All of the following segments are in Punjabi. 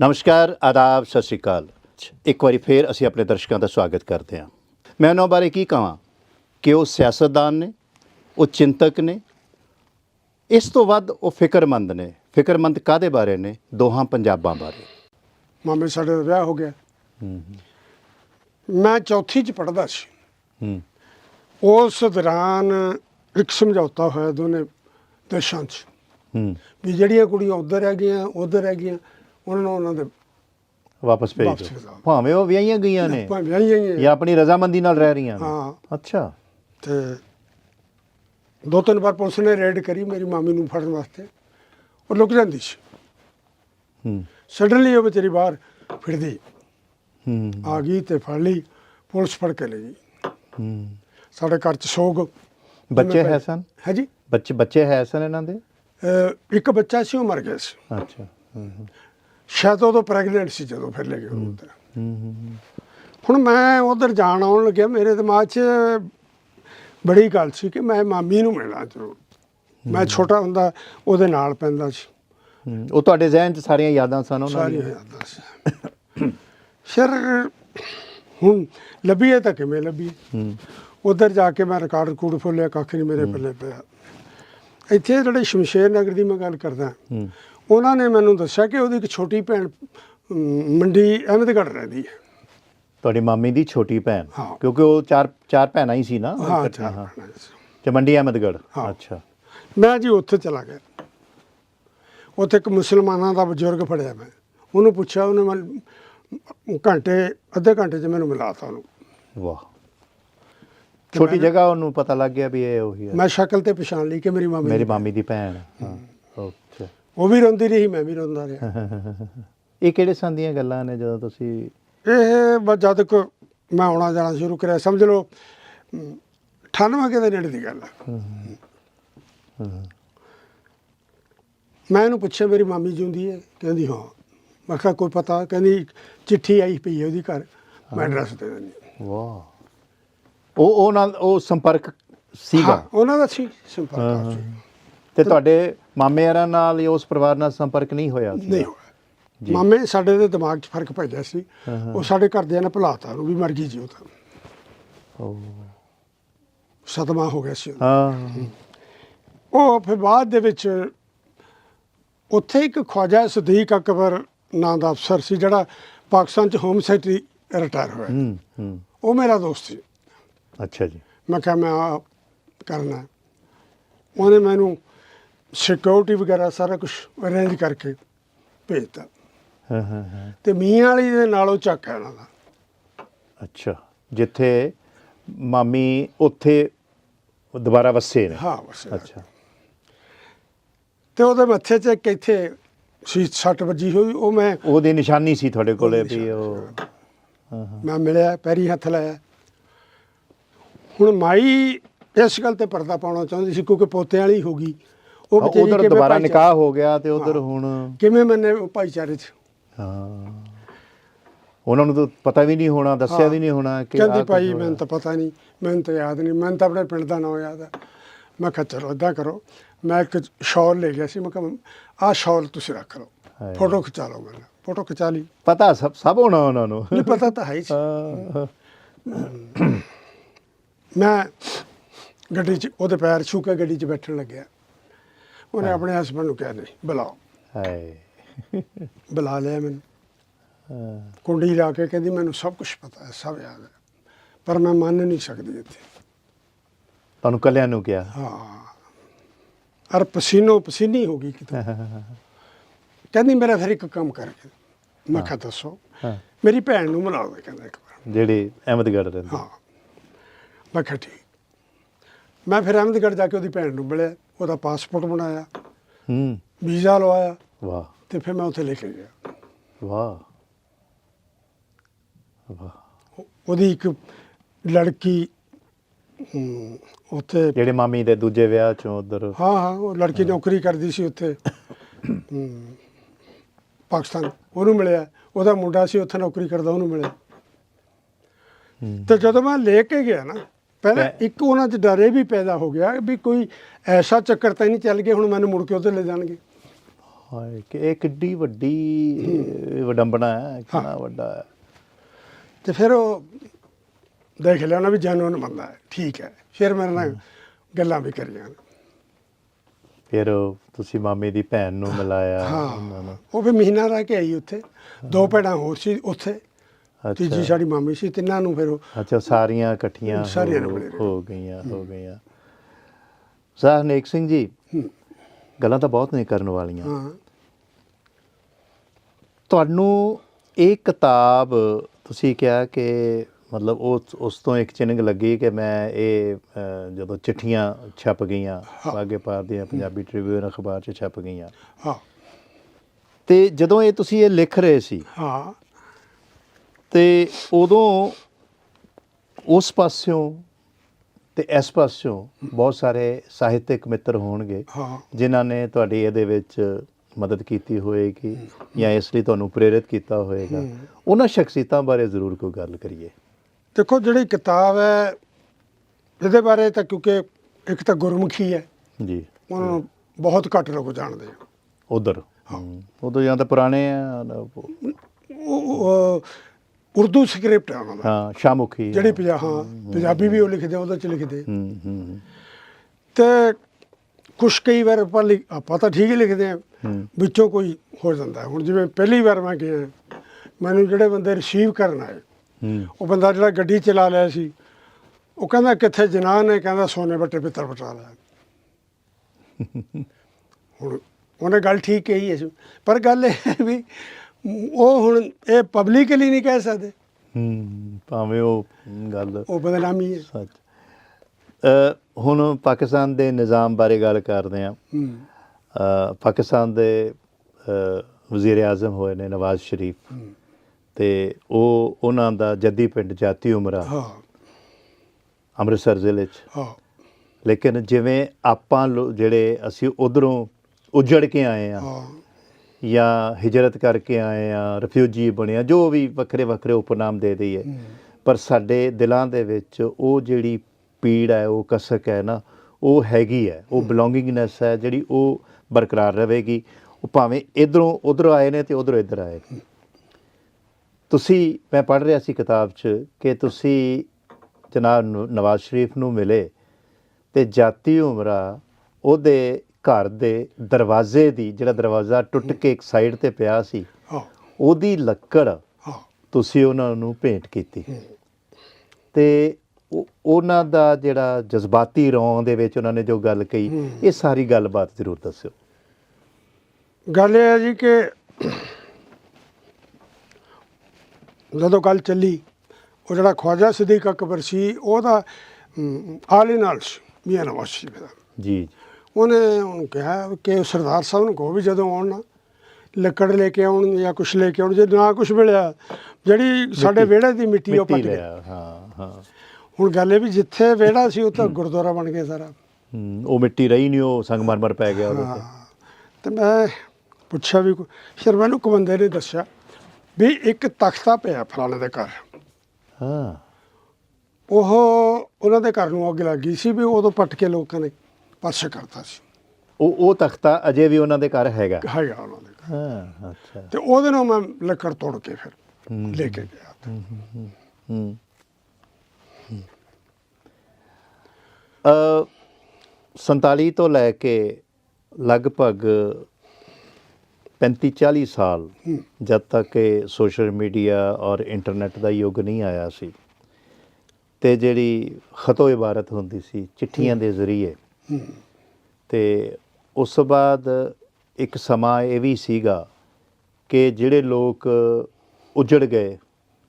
ਨਮਸਕਾਰ ਆਦਾਬ ਸਤਿ ਸ਼੍ਰੀ ਅਕਾਲ। ਇੱਕ ਵਾਰੀ ਫੇਰ ਅਸੀਂ ਆਪਣੇ ਦਰਸ਼ਕਾਂ ਦਾ ਸਵਾਗਤ ਕਰਦੇ ਹਾਂ। ਮੈਂ ਉਹਨਾਂ ਬਾਰੇ ਕੀ ਕਹਾਂ? ਕਿ ਉਹ ਸਿਆਸਤਦਾਨ ਨੇ ਉਹ ਚਿੰਤਕ ਨੇ ਇਸ ਤੋਂ ਵੱਧ ਉਹ ਫਿਕਰਮੰਦ ਨੇ। ਫਿਕਰਮੰਦ ਕਾਦੇ ਬਾਰੇ ਨੇ? ਦੋਹਾਂ ਪੰਜਾਬਾਂ ਬਾਰੇ। ਮਾਮੇ ਸਾਡੇ ਦਾ ਵਿਆਹ ਹੋ ਗਿਆ। ਮੈਂ ਚੌਥੀ ਚ ਪੜਦਾ ਸੀ। ਹੂੰ। ਉਸ ਦੌਰਾਨ ਇੱਕ ਸਮਝੌਤਾ ਹੋਇਆ ਦੋਨੇ ਦੇਸ਼ਾਂ 'ਚ। ਹੂੰ। ਵੀ ਜਿਹੜੀਆਂ ਕੁੜੀਆਂ ਉਧਰ ਰਹਿ ਗਈਆਂ ਉਧਰ ਰਹਿ ਗਈਆਂ ਉਹਨਾਂ ਨੂੰ ਉਹਨਾਂ ਦੇ ਵਾਪਸ ਭੇਜ ਵਾਪਸ ਦਿਓ। ਭੇਜੋ। ਭਾਵੇਂ ਉਹ ਵਿਆਹੀਆਂ ਗਈਆਂ ਨੇ ਭਾਵੇਂ ਵਿਆਹੀਆਂ ਹੀ ਜਾਂ ਆਪਣੀ ਰਜ਼ਾਮੰਦੀ ਨਾਲ ਰਹਿ ਰਹੀਆਂ ਨੇ। ਹਾਂ। ਅੱਛਾ। ਤੇ ਦੋ ਤਿੰਨ ਵਾਰ ਪੁਲਿਸ ਨੇ ਰੇਡ ਕਰੀ ਮੇਰੀ ਮਾਮੀ ਨੂੰ ਫੜਨ ਵਾਸਤੇ। ਉਹ ਲੁਕ ਜਾਂਦੀ ਸੀ। ਹੂੰ। ਸਡਨਲੀ ਉਹ ਵਿਚਾਰੀ ਬਾਹਰ ਫਿਰਦੀ। ਹੂੰ। ਆ ਗਈ ਤੇ ਫੜ ਲਈ ਪੁਲਿਸ ਫੜ ਕੇ ਲੈ ਗਈ। ਹੂੰ। ਸਾਡੇ ਘਰ ਚ ਸੋਗ। ਬੱਚੇ ਹੈ ਸਨ? ਹੈ ਜੀ ਬੱਚੇ ਬੱਚੇ ਹੈ ਸਨ ਇਹਨਾਂ ਦੇ? ਅਹ ਇੱਕ ਬੱਚਾ ਸੀ ਉਹ ਮਰ ਗਿਆ ਸੀ। ਅੱਛਾ। ਹੂੰ ਹੂੰ। ਸ਼ਾਇਦ ਉਦੋਂ ਪ੍ਰੈਗਨੈਂਟ ਸੀ ਜਦੋਂ ਫਿਰ ਲੈ ਗਏ ਉਹ ਉੱਧਰ ਹੁਣ ਮੈਂ ਉਧਰ ਜਾਣ ਆਉਣ ਲੱਗਿਆ ਮੇਰੇ ਦਿਮਾਗ 'ਚ ਬੜੀ ਗੱਲ ਸੀ ਕਿ ਮੈਂ ਮਾਮੀ ਨੂੰ ਮਿਲਣਾ ਜ਼ਰੂਰ। ਮੈਂ ਛੋਟਾ ਹੁੰਦਾ ਉਹਦੇ ਨਾਲ ਪੈਂਦਾ ਸੀ। ਉਹ ਤੁਹਾਡੇ ਜ਼ਿਹਨ 'ਚ ਸਾਰੀਆਂ ਯਾਦਾਂ ਸਨ ਉਹਨਾਂ ਸਾਰੀਆਂ ਦੀਆਂ? ਯਾਦਾਂ ਸੀ ਫਿਰ ਹੁਣ ਲੱਭੀ ਹੈ ਤਾਂ ਕਿਵੇਂ ਲੱਭੀ ਹੂੰ। ਉਧਰ ਜਾ ਕੇ ਮੈਂ ਰਿਕਾਰਡ ਰਿਕੂਡ ਫੋਲਿਆ ਕੱਖ ਨਹੀਂ ਮੇਰੇ ਪੱਲੇ ਪਿਆ। ਇੱਥੇ ਜਿਹੜੇ ਸ਼ਮਸ਼ੇਰ ਨਗਰ ਦੀ ਮੈਂ ਗੱਲ ਕਰਦਾ ਹੂੰ। ਉਹਨਾਂ ਨੇ ਮੈਨੂੰ ਦੱਸਿਆ ਕਿ ਉਹਦੀ ਇੱਕ ਛੋਟੀ ਭੈਣ ਅਮ, ਮੰਡੀ ਅਹਿਮਦਗੜ੍ਹ ਰਹਿੰਦੀ ਹੈ। ਤੁਹਾਡੀ ਮਾਮੀ ਦੀ ਛੋਟੀ ਭੈਣ? ਹਾਂ। ਕਿਉਂਕਿ ਉਹ ਚਾਰ ਚਾਰ ਭੈਣਾਂ ਹੀ ਸੀ ਨਾ? ਹਾਂ ਸੀ। ਤੇ ਮੰਡੀ ਅਹਿਮਦਗੜ੍ਹ? ਹਾਂ। ਅੱਛਾ। ਮੈਂ ਜੀ ਉੱਥੇ ਚਲਾ ਗਿਆ। ਉੱਥੇ ਇੱਕ ਮੁਸਲਮਾਨਾਂ ਦਾ ਬਜ਼ੁਰਗ ਫੜਿਆ ਮੈਂ। ਉਹਨੂੰ ਪੁੱਛਿਆ ਉਹਨੇ ਮੈਂ ਘੰਟੇ ਅੱਧੇ ਘੰਟੇ 'ਚ ਮੈਨੂੰ ਮਿਲਾਤਾ ਉਹਨੂੰ। ਵਾਹ। ਛੋਟੀ ਜਗ੍ਹਾ ਉਹਨੂੰ ਪਤਾ ਲੱਗ ਗਿਆ ਵੀ ਇਹ ਉਹੀ ਹੈ। ਮੈਂ ਸ਼ਕਲ ਤੇ ਪਛਾਣ ਲਈ ਕਿ ਮੇਰੀ ਮਾਮੀ ਮੇਰੀ ਮਾਮੀ ਦੀ ਭੈਣ ਹਾਂ। ਅੱਛਾ। ਉਹ ਵੀ ਰੋਂਦੀ ਰਹੀ ਮੈਂ ਵੀ ਰੋਂਦਾ ਰਿਹਾ। ਇਹ ਕਿਹੜੇ ਸੰਨ ਦੀਆਂ ਗੱਲਾਂ ਨੇ ਜਦੋਂ ਤੁਸੀਂ ਇਹ ਜਦ ਤੱਕ ਮੈਂ ਆਉਣਾ ਜਾਣਾ ਸ਼ੁਰੂ ਕਰਿਆ ਸਮਝ ਲਓ ਅਮ, 98 ਕੇ ਦੇ ਨੇੜੇ ਦੀ ਗੱਲ ਹੈ ਮੈਂ ਇਹਨੂੰ ਪੁੱਛਿਆ ਮੇਰੀ ਮਾਮੀ ਜਿਉਂਦੀ ਹੈ? ਕਹਿੰਦੀ ਹਾਂ। ਮੈਂ ਕਿਹਾ ਕੋਈ ਪਤਾ? ਕਹਿੰਦੀ ਚਿੱਠੀ ਆਈ ਪਈ ਹੈ ਉਹਦੀ ਘਰ ਮੈਂ ਐਡਰੈਸ ਦੇ ਦਿੰਦੀ। ਵਾਹ। ਉਹ ਉਹ ਨਾਲ ਉਹ ਸੰਪਰਕ ਸੀਗਾ? ਹਾਂ, ਉਹਨਾਂ ਦਾ ਸੀ ਸੰਪਰਕ। ਸੀ ਤੇ ਤੁਹਾਡੇ ਮਾਮੇ ਹਰਾਂ ਨਾਲ ਜਾਂ ਉਸ ਪਰਿਵਾਰ ਨਾਲ ਸੰਪਰਕ ਨਹੀਂ ਹੋਇਆ ਸੀ ਨਹੀਂ ਹੋਇਆ। ਮਾਮੇ ਸਾਡੇ ਦੇ ਦਿਮਾਗ 'ਚ ਫ਼ਰਕ ਪੈ ਗਿਆ ਸੀ ਉਹ ਸਾਡੇ ਘਰਦਿਆਂ ਨੇ ਭੁਲਾਤਾ ਉਹ ਵੀ ਮਰ ਗਈ ਜੀ ਉਹ ਤਾਂ। ਸਤਮਾ ਹੋ ਗਿਆ ਸੀ। ਹਾਂ। ਉਹ ਫਿਰ ਬਾਅਦ ਦੇ ਵਿੱਚ ਉੱਥੇ ਇੱਕ ਖਵਾਜਾ ਸਦੀਕ ਅਕਬਰ ਨਾਂ ਦਾ ਅਫਸਰ ਸੀ ਜਿਹੜਾ ਪਾਕਿਸਤਾਨ ਚ ਹੋਮ ਸੈਕਟਰੀ ਰਿਟਾਇਰ ਹੋਇਆ। ਹੂੰ ਹੂੰ। ਉਹ ਮੇਰਾ ਦੋਸਤ ਸੀ। ਅੱਛਾ ਜੀ। ਮੈਂ ਕਿਹਾ ਮੈਂ ਕਰਨਾ। ਉਹਨੇ ਮੈਨੂੰ ਸਿਕਿਉਰਿਟੀ ਵਗੈਰਾ ਸਾਰਾ ਕੁਝ ਅਰੇਂਜ ਕਰਕੇ ਭੇਜਤਾ। ਹਾਂ ਹਾਂ ਹਾਂ। ਤੇ ਮੀਆਂ ਵਾਲੀ ਦੇ ਨਾਲੋਂ ਚੱਕ ਹੈ ਉਹਨਾਂ ਦਾ ਅੱਛਾ ਜਿੱਥੇ ਮਾਮੀ ਉੱਥੇ ਦੁਬਾਰਾ ਵਸੇ ਨੇ? ਹਾਂ ਬਸ ਅੱਛਾ। ਤੇ ਉਹਦੇ ਮੱਥੇ 'ਚ ਇੱਕ ਇੱਥੇ ਸੀ ਸੱਟ ਵੱਜੀ ਹੋਈ ਉਹ ਮੈਂ ਉਹਦੀ ਨਿਸ਼ਾਨੀ ਸੀ ਤੁਹਾਡੇ ਕੋਲੇ ਵੀ ਉਹ ਹਾਂ ਹਾਂ। ਮੈਂ ਮਿਲਿਆ ਪੈਰੀ ਹੱਥ ਲਾਇਆ। ਹੁਣ ਮਾਈ ਇਸ ਗੱਲ ਤੇ ਪਰਦਾ ਪਾਉਣਾ ਚਾਹੁੰਦੀ ਸੀ ਕਿਉਂਕਿ ਪੋਤੇ ਵਾਲੀ ਹੋ ਗਈ। ਉਹ ਵਿਚਾਰੀ ਉਧਰ ਕਿਵੇਂ ਦੁਬਾਰਾ ਭਾਈਚਾਰੇ- ਨਿਕਾਹ ਹੋ ਗਿਆ ਤੇ ਉਧਰ। ਹੁਣ ਕਿਵੇਂ ਮੰਨੇ ਉਹ ਭਾਈਚਾਰੇ 'ਚ ਹਾਂ ਉਹਨਾਂ ਨੂੰ ਤਾਂ ਪਤਾ ਵੀ ਨਹੀਂ ਹੋਣਾ ਦੱਸਿਆ। ਵੀ ਨਹੀਂ ਹੋਣਾ ਕਿ ਕਹਿੰਦੀ ਭਾਈ ਹੋਇਆ। ਮੈਨੂੰ ਤਾਂ ਪਤਾ ਨਹੀਂ ਮੈਨੂੰ ਤਾਂ ਯਾਦ ਨਹੀਂ ਮੈਨੂੰ ਤਾਂ ਆਪਣੇ ਪਿੰਡ ਦਾ ਨਾਮ ਯਾਦ ਹੈ ਮੈਂ ਕਿਹਾ ਚਲੋ ਏਦਾਂ ਕਰੋ ਮੈਂ ਇੱਕ ਸ਼ਾਲ ਲੈ ਗਿਆ ਸੀ ਮੈਂ ਕਿਹਾ ਆਹ ਸ਼ਾਲ ਤੁਸੀਂ ਰੱਖ ਲਓ ਹਾਏ। ਫੋਟੋ ਖਿਚਾ ਲਓ ਮੈਨੂੰ ਫੋਟੋ ਖਿਚਾ ਲਈ ਪਤਾ ਸਭ ਸਭ ਹੋਣਾ ਉਹਨਾਂ ਨੂੰ ਨਹੀਂ ਪਤਾ ਤਾਂ ਹੈ ਹੀ ਸੀ ਹਾਂ ਮੈਂ ਗੱਡੀ 'ਚ ਉਹਦੇ ਪੈਰ ਛੂ ਕੇ ਗੱਡੀ 'ਚ ਬੈਠਣ ਲੱਗਿਆ ਉਹਨੇ ਆਪਣੇ ਹਸਬੰਡ ਨੂੰ ਕਿਹਾ ਨਹੀਂ ਬੁਲਾਓ। ਹਾਏ। ਬੁਲਾ ਲਿਆ ਮੈਨੂੰ। ਕੁੰਡੀ ਲਾ ਕੇ ਕਹਿੰਦੀ ਮੈਨੂੰ ਸਭ ਕੁਝ ਪਤਾ ਹੈ ਸਭ ਯਾਦ ਹੈ ਪਰ ਮੈਂ ਮੰਨ ਨਹੀਂ ਸਕਦੀ ਇੱਥੇ। ਤੁਹਾਨੂੰ ਕੱਲਿਆਂ ਨੂੰ ਕਿਹਾ? ਹਾਂ। ਅਰ ਪਸੀਨੋ ਪਸੀਨੀ ਹੋ ਗਈ ਕਿਤੇ। ਕਹਿੰਦੀ ਮੇਰਾ ਫਿਰ ਇੱਕ ਕੰਮ ਕਰਕੇ ਮੈਂ ਕਿਹਾ ਦੱਸੋ ਹਾਂ। ਮੇਰੀ ਭੈਣ ਨੂੰ ਮਿਲਾ ਦੇ ਕਹਿੰਦਾ ਇੱਕ ਵਾਰ। ਜਿਹੜੀ ਅਹਿਮਦਗੜ੍ਹ ਰਹਿੰਦੀ। ਹਾਂ। ਮੈਂ ਕਿਹਾ ਠੀਕ। ਮੈਂ ਫਿਰ ਅਹਿਮਦਗੜ੍ਹ ਜਾ ਕੇ ਉਹਦੀ ਭੈਣ ਨੂੰ ਮਿਲਿਆ। ਉਹਦਾ ਪਾਸਪੋਰਟ ਬਣਾਇਆ ਹੂੰ। ਵੀਜ਼ਾ ਲਵਾਇਆ ਵਾਹ। ਤੇ ਫਿਰ ਮੈਂ ਉੱਥੇ ਲੈ ਕੇ ਗਿਆ। ਵਾਹ। ਵਾਹ। ਉਹਦੀ ਇੱਕ ਲੜਕੀ ਉੱਥੇ ਜਿਹੜੇ ਮਾਮੀ ਦੇ ਦੂਜੇ ਵਿਆਹ ਚੋਂ ਉਧਰ। ਹਾਂ ਹਾਂ ਉਹ ਲੜਕੀ ਨੌਕਰੀ ਕਰਦੀ ਸੀ ਉੱਥੇ। ਪਾਕਿਸਤਾਨ। ਉਹਨੂੰ ਮਿਲਿਆ। ਉਹਦਾ ਮੁੰਡਾ ਸੀ ਉੱਥੇ ਨੌਕਰੀ ਕਰਦਾ ਉਹਨੂੰ ਮਿਲਿਆ। ਤੇ ਜਦੋਂ ਮੈਂ ਲੈ ਕੇ ਗਿਆ ਨਾ ਪਹਿਲਾਂ ਇੱਕ ਉਹਨਾਂ 'ਚ ਡਰੇ ਵੀ ਪੈਦਾ ਹੋ ਗਿਆ ਵੀ ਕੋਈ ਐਸਾ ਚੱਕਰ ਤਾਂ ਨਹੀਂ ਚੱਲ ਗਿਆ ਹੁਣ ਮੈਨੂੰ ਮੁੜ ਕੇ ਉੱਧਰ ਲੈ ਜਾਣਗੇ। ਹਾਏ ਕਿ ਇਹ ਕਿੱਡੀ ਵੱਡੀ ਵਿਡੰਬਣਾ ਹੈ ਕਿੰਨਾ ਵੱਡਾ ਹੈ। ਤੇ ਫਿਰ ਉਹ ਦੇਖ ਲਿਆ ਨਾ ਵੀ ਜੈਨੂਨ ਬੰਦਾ ਹੈ ਠੀਕ ਹੈ ਫਿਰ ਮੇਰੇ ਨਾਲ ਗੱਲਾਂ ਵੀ ਕਰੀਆਂ। ਫਿਰ ਤੁਸੀਂ ਮਾਮੇ ਦੀ ਭੈਣ ਨੂੰ ਮਿਲਾਇਆ ਉਹਨਾਂ ਹਾਂ ਉਹ ਵੀ ਮਹੀਨਾ ਰਹਿ ਕੇ ਆਈ ਉੱਥੇ ਦੋ ਭੈਣਾਂ ਹੋਰ ਸੀ ਉੱਥੇ। ਤੀਜੀ ਸਾਡੀ ਮਾਮੀ ਸੀ ਤਿੰਨਾਂ ਨੂੰ ਫਿਰ ਅੱਛਾ ਸਾਰੀਆਂ ਇਕੱਠੀਆਂ ਸਾਰੀਆਂ ਹੋ- ਰਲ ਗਈਆਂ। ਹੋ ਗਈਆਂ ਹੋ ਗਈਆਂ। ਸਾਹ ਨੇਕ ਸਿੰਘ ਜੀ ਹੂੰ, ਗੱਲਾਂ ਤਾਂ ਬਹੁਤ ਨੇ ਕਰਨ ਵਾਲੀਆਂ। ਹਾਂ। ਤੁਹਾਨੂੰ ਇਹ ਕਿਤਾਬ ਤੁਸੀਂ ਕਿਹਾ ਕਿ ਮਤਲਬ ਉਸ ਉਸ ਤੋਂ ਇੱਕ ਚਿੰਨ੍ਹ ਲੱਗੀ ਕਿ ਮੈਂ ਇਹ ਅ, ਜਦੋਂ ਚਿੱਠੀਆਂ ਛਪ ਗਈਆਂ ਬਾਗੇ ਪਾਰ ਦੀਆਂ ਪੰਜਾਬੀ ਟ੍ਰਿਬਿਊਨ ਅਖਬਾਰ 'ਚ ਛਪ ਗਈਆਂ। ਹਾਂ। ਤੇ ਜਦੋਂ ਇਹ ਤੁਸੀਂ ਇਹ ਲਿਖ ਰਹੇ ਸੀ ਹਾਂ। ਤੇ ਉਦੋਂ ਉਸ ਪਾਸਿਓਂ ਤੇ ਇਸ ਪਾਸਿਓਂ ਬਹੁਤ ਸਾਰੇ ਸਾਹਿਤਿਕ ਮਿੱਤਰ ਹੋਣਗੇ ਹਾਂ। ਜਿਨ੍ਹਾਂ ਨੇ ਤੁਹਾਡੀ ਇਹਦੇ ਵਿੱਚ ਮਦਦ ਕੀਤੀ ਹੋਏਗੀ ਜਾਂ ਇਸ ਲਈ ਤੁਹਾਨੂੰ ਪ੍ਰੇਰਿਤ ਕੀਤਾ ਹੋਏਗਾ। ਉਹਨਾਂ ਸ਼ਖਸੀਅਤਾਂ ਬਾਰੇ ਜ਼ਰੂਰ ਕੋਈ ਗੱਲ ਕਰੀਏ। ਦੇਖੋ ਜਿਹੜੀ ਕਿਤਾਬ ਹੈ ਇਹਦੇ ਬਾਰੇ ਤਾਂ ਕਿਉਂਕਿ ਇੱਕ ਤਾਂ ਗੁਰਮੁਖੀ ਹੈ। ਜੀ। ਉਹਨਾਂ ਨੂੰ ਬਹੁਤ ਘੱਟ ਲੋਕ ਜਾਣਦੇ ਆ। ਉਧਰ। ਉਦੋਂ ਜਾਂ ਤਾਂ ਪੁਰਾਣੇ ਆ ਉਰਦੂ ਸਕ੍ਰਿਪਟ ਹੈ ਉਹਨਾਂ ਦਾ। ਹਾਂ ਸ਼ਾਮੁਖੀ ਜਿਹੜੀ ਪੰਜਾ ਹਾਂ ਪੰਜਾਬੀ ਵੀ ਉਹ ਲਿਖਦੇ ਉਹਦੇ ਚ ਲਿਖਦੇ ਹੂੰ ਹੂੰ। ਤੇ ਕੁਛ ਕਈ ਵਾਰ ਆਪਾਂ ਲਿਖ- ਆਪਾਂ ਤਾਂ ਠੀਕ ਹੀ ਲਿਖਦੇ ਆ ਵਿੱਚੋਂ ਕੋਈ ਹੋ ਜਾਂਦਾ। ਹੈ। ਹੁਣ ਜਿਵੇਂ ਪਹਿਲੀ ਵਾਰ ਮੈਂ ਗਿਆ ਮੈਨੂੰ ਜਿਹੜੇ ਬੰਦੇ ਰਿਸੀਵ ਕਰਨ ਆਏ ਹੂੰ। ਉਹ ਬੰਦਾ ਜਿਹੜਾ ਗੱਡੀ ਚਲਾ ਲਿਆ ਸੀ ਉਹ ਕਹਿੰਦਾ ਕਿੱਥੇ ਜਨਾਨ ਹੈ ਕਹਿੰਦਾ ਸੋਨੇ ਬੱਟੇ ਪਿੱਤਰ ਬਚਾ ਲਿਆ। ਹੁਣ ਉਹਨੇ ਗੱਲ ਠੀਕ ਕਹੀ ਹੈ ਪਰ ਗੱਲ ਇਹ ਹੈ ਵੀ ਉਹ ਹੁਣ ਇਹ ਪਬਲਿਕਲੀ ਨਹੀਂ ਕਹਿ ਸਕਦੇ। ਹੂੰ ਭਾਵੇਂ ਉਹ ਗੱਲ ਉਹ ਬਦਨਾਮੀ ਹੈ। ਸੱਚ। ਹੁਣ ਪਾਕਿਸਤਾਨ ਦੇ ਨਿਜ਼ਾਮ ਬਾਰੇ ਗੱਲ ਕਰਦੇ ਅ, ਪਾਕਿਸਤਾਨ ਦੇ ਵਜ਼ੀਰ ਆਜ਼ਮ ਹੋਏ ਨੇ ਨਵਾਜ਼ ਸ਼ਰੀਫ। ਤੇ ਉਹ ਉਹਨਾਂ ਦਾ ਜੱਦੀ ਪਿੰਡ ਜਾਤੀ ਉਮਰਾ ਹਾਂ। ਅੰਮ੍ਰਿਤਸਰ ਜ਼ਿਲ੍ਹੇ 'ਚ। ਹਾਂ। ਲੇਕਿਨ ਜਿਵੇਂ ਆਪਾਂ ਜਿਹੜੇ ਅਸੀਂ ਉਧਰੋਂ ਉਜੜ ਕੇ ਆਏ ਆ ਹਾਂ। ਜਾਂ ਹਿਜਰਤ ਕਰਕੇ ਆਏ ਆ ਰਿਫਿਊਜੀ ਬਣੇ ਆ ਜੋ ਵੀ ਵੱਖਰੇ ਵੱਖਰੇ ਉਪਨਾਮ ਦੇ ਦਈਏ। ਪਰ ਸਾਡੇ ਦਿਲਾਂ ਦੇ ਵਿੱਚ ਉਹ ਜਿਹੜੀ ਪੀੜ ਹੈ ਉਹ ਕਸਕ ਹੈ ਨਾ ਉਹ ਹੈਗੀ ਹੈ ਉਹ ਬਿਲੋਂਗਿੰਗਨੈਸ ਹੈ ਜਿਹੜੀ ਉਹ ਬਰਕਰਾਰ ਰਹੇਗੀ। ਉਹ ਭਾਵੇਂ ਇਧਰੋਂ ਉਧਰੋਂ ਆਏ ਨੇ ਤੇ ਉਧਰੋਂ ਇੱਧਰ ਆਏ ਨੇ। ਤੁਸੀਂ ਮੈਂ ਪੜ੍ਹ ਰਿਹਾ ਸੀ ਕਿਤਾਬ 'ਚ ਕਿ ਤੁਸੀਂ ਜਨਾਬ ਨਵਾਜ਼ ਸ਼ਰੀਫ ਨੂੰ ਮਿਲੇ ਤੇ ਜਾਤੀ ਉਮਰਾ ਉਹਦੇ ਘਰ ਦੇ ਦਰਵਾਜ਼ੇ ਦੀ ਜਿਹੜਾ ਦਰਵਾਜ਼ਾ ਟੁੱਟ ਕੇ ਇੱਕ ਸਾਈਡ ਤੇ ਪਿਆ ਸੀ ਉਹਦੀ ਲੱਕੜ ਤੁਸੀਂ ਉਹਨਾਂ ਨੂੰ ਭੇਂਟ ਕੀਤੀ। ਤੇ ਉਹ- ਉਹਨਾਂ ਦਾ ਜਿਹੜਾ ਜਜ਼ਬਾਤੀ ਰੌਂ ਦੇ ਵਿੱਚ ਉਹਨਾਂ ਨੇ ਜੋ ਗੱਲ ਕਹੀ। ਇਹ ਸਾਰੀ ਗੱਲਬਾਤ ਜ਼ਰੂਰ ਦੱਸਿਓ। ਗੱਲ ਇਹ ਹੈ ਜੀ ਕਿ ਜਦੋਂ ਗੱਲ ਚੱਲੀ ਉਹ ਜਿਹੜਾ ਖਵਾਜਾ ਸਦੀਕ ਅਕਬਰ ਸੀ ਉਹਦਾ ਆਲੇ ਨਾਲ ਸੀ ਮੀਆਂ ਨਵਾਜ਼ ਸ਼ਰੀਫ ਦਾ ਜੀ। ਉਹਨੇ ਉਹਨੂੰ ਕਿਹਾ ਕਿ ਸਰਦਾਰ ਸਾਹਿਬ ਨੂੰ ਕਹੋ ਵੀ ਜਦੋਂ ਆਉਣ ਨਾ ਲੱਕੜ ਲੈ ਕੇ ਆਉਣ ਜਾਂ ਕੁਛ ਲੈ ਕੇ ਆਉਣ ਜੇ ਨਾ ਕੁਛ ਮਿਲਿਆ ਜਿਹੜੀ ਸਾਡੇ ਵਿਹੜੇ ਦੀ ਮਿੱਟੀ ਉਹ ਪੱਟ ਗਈ ਹਾਂ ਹਾਂ। ਹੁਣ ਗੱਲ ਇਹ ਵੀ ਜਿੱਥੇ ਵਿਹੜਾ ਸੀ ਉੱਥੇ ਗੁਰਦੁਆਰਾ ਬਣ ਗਿਆ ਸਾਰਾ। ਉਹ ਮਿੱਟੀ ਰਹੀ ਨਹੀਂ ਉਹ ਸੰਗਮਰਮਰ ਪੈ ਗਿਆ ਉਹਦੇ ਤੇ ਮੈਂ ਪੁੱਛਿਆ ਵੀ ਮੈਨੂੰ ਇੱਕ ਬੰਦੇ ਨੇ ਦੱਸਿਆ ਵੀ ਇੱਕ ਤਖਤਾ ਪਿਆ ਫਲਾਣੇ ਦੇ ਘਰ। ਹਾਂ। ਉਹ ਉਹਨਾਂ ਦੇ ਘਰ ਨੂੰ ਅੱਗ ਲੱਗੀ ਸੀ ਵੀ ਉਦੋਂ ਪੱਟ ਕੇ ਲੋਕਾਂ ਨੇ। ਪਰਸ਼ ਕਰਤਾ ਸੀ ਉਹ ਉਹ ਤਖਤਾ ਅਜੇ ਵੀ ਉਹਨਾਂ ਦੇ ਘਰ ਹੈਗਾ ਹੈਗਾ ਉਹਨਾਂ ਦੇ ਘਰ ਹਾਂ ਅੱਛਾ ਤੇ ਉਹਦੇ ਨਾਲ ਮੈਂ ਲੱਕੜ ਤੋੜ ਕੇ ਫਿਰ। ਲੈ ਕੇ ਗਿਆ ਹੂੰ ਅ 47 ਤੋਂ ਲੈ ਕੇ ਲਗਭਗ 35 40 ਸਾਲ। ਜਦ ਤੱਕ ਇਹ ਸੋਸ਼ਲ ਮੀਡੀਆ ਔਰ ਇੰਟਰਨੈਟ ਦਾ ਯੁੱਗ ਨਹੀਂ ਆਇਆ ਸੀ ਤੇ ਜਿਹੜੀ ਖਤੋ ਇਬਾਰਤ ਹੁੰਦੀ ਸੀ ਚਿੱਠੀਆਂ ਦੇ ਜ਼ਰੀਏ। ਤੇ ਉਸ ਤੋਂ ਬਾਅਦ ਇੱਕ ਸਮਾਂ ਇਹ ਵੀ ਸੀਗਾ ਕਿ ਜਿਹੜੇ ਲੋਕ ਉਜੜ ਗਏ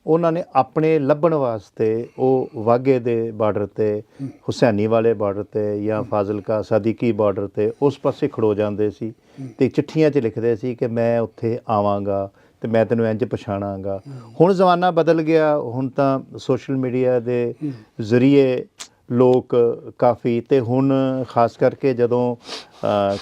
ਉਹਨਾਂ ਨੇ ਆਪਣੇ ਲੱਭਣ ਵਾਸਤੇ ਉਹ ਵਾਗੇ ਦੇ ਬਾਰਡਰ ਤੇ ਹੁਸੈਨੀ ਵਾਲੇ ਬਾਰਡਰ ਤੇ ਜਾਂ ਫਾਜ਼ਿਲਕਾ ਸਾਦੀਕੀ ਬਾਰਡਰ ਤੇ ਉਸ ਪਾਸੇ ਖੜੋ ਜਾਂਦੇ ਸੀ ਤੇ ਚਿੱਠੀਆਂ 'ਚ ਲਿਖਦੇ ਸੀ ਕਿ ਮੈਂ ਉੱਥੇ ਆਵਾਂਗਾ ਤੇ ਮੈਂ ਤੈਨੂੰ ਇੰਜ ਪਛਾਣਾਂਗਾ। ਹੁਣ ਜ਼ਮਾਨਾ ਬਦਲ ਗਿਆ ਹੁਣ ਤਾਂ ਸੋਸ਼ਲ ਮੀਡੀਆ ਦੇ ਜ਼ਰੀਏ ਲੋਕ ਕਾਫੀ ਤੇ ਹੁਣ ਖਾਸ ਕਰਕੇ ਜਦੋਂ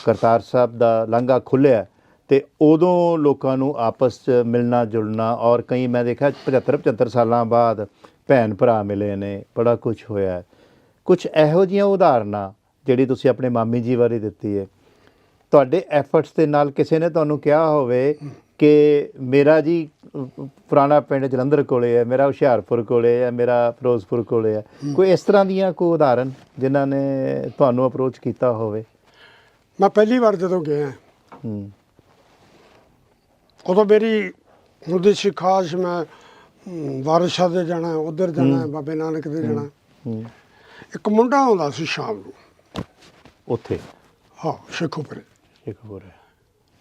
ਕਰਤਾਰ ਸਾਹਿਬ ਦਾ ਲਾਂਘਾ ਖੁੱਲਿਆ ਤੇ ਉਦੋਂ ਲੋਕਾਂ ਨੂੰ ਆਪਸ ਚ ਮਿਲਣਾ ਜੁਲਣਾ ਔਰ ਕਈ ਮੈਂ ਦੇਖਿਆ 75 75 ਸਾਲਾਂ ਬਾਅਦ ਭੈਣ ਭਰਾ ਮਿਲੇ ਨੇ, ਬੜਾ ਕੁਝ ਹੋਇਆ ਕੁਝ ਇਹੋ ਜਿਹੀਆਂ ਉਦਾਹਰਨਾਂ ਜਿਹੜੀ ਤੁਸੀਂ ਆਪਣੇ ਮਾਮੀ ਜੀ ਬਾਰੇ ਦਿੱਤੀ ਹੈ। ਤੁਹਾਡੇ ਐਫਰਟਸ ਦੇ ਨਾਲ ਕਿਸੇ ਨੇ ਤੁਹਾਨੂੰ ਕਿਹਾ ਹੋਵੇ ਕਿ ਮੇਰਾ ਜੀ ਪੁਰਾਣਾ ਪਿੰਡ ਜਲੰਧਰ ਕੋਲੇ ਹੈ ਮੇਰਾ ਹੁਸ਼ਿਆਰਪੁਰ ਕੋਲੇ ਹੈ ਮੇਰਾ ਫਿਰੋਜ਼ਪੁਰ ਕੋਲੇ ਹੈ। ਕੋਈ ਇਸ ਤਰ੍ਹਾਂ ਦੀਆਂ ਕੋਈ ਉਦਾਹਰਨ ਜਿਨ੍ਹਾਂ ਨੇ ਤੁਹਾਨੂੰ ਅਪਰੋਚ ਕੀਤਾ ਹੋਵੇ? ਮੈਂ ਪਹਿਲੀ ਵਾਰ ਜਦੋਂ ਗਿਆ ਹੂੰ ਉਦੋਂ ਮੇਰੀ ਹੁੰਦੀ ਸੀ ਖਾਸ ਮੈਂ ਵਾਰਿਸ ਦੇ ਜਾਣਾ ਉਧਰ ਜਾਣਾ ਬਾਬੇ ਨਾਨਕ ਦੇ ਜਾਣਾ। ਹੂੰ। ਇੱਕ ਮੁੰਡਾ ਆਉਂਦਾ ਸੀ ਸ਼ਾਮ ਨੂੰ। ਉੱਥੇ? ਹਾਂ ਸ਼ੇਖੂਪੁਰੇ। ਹੈ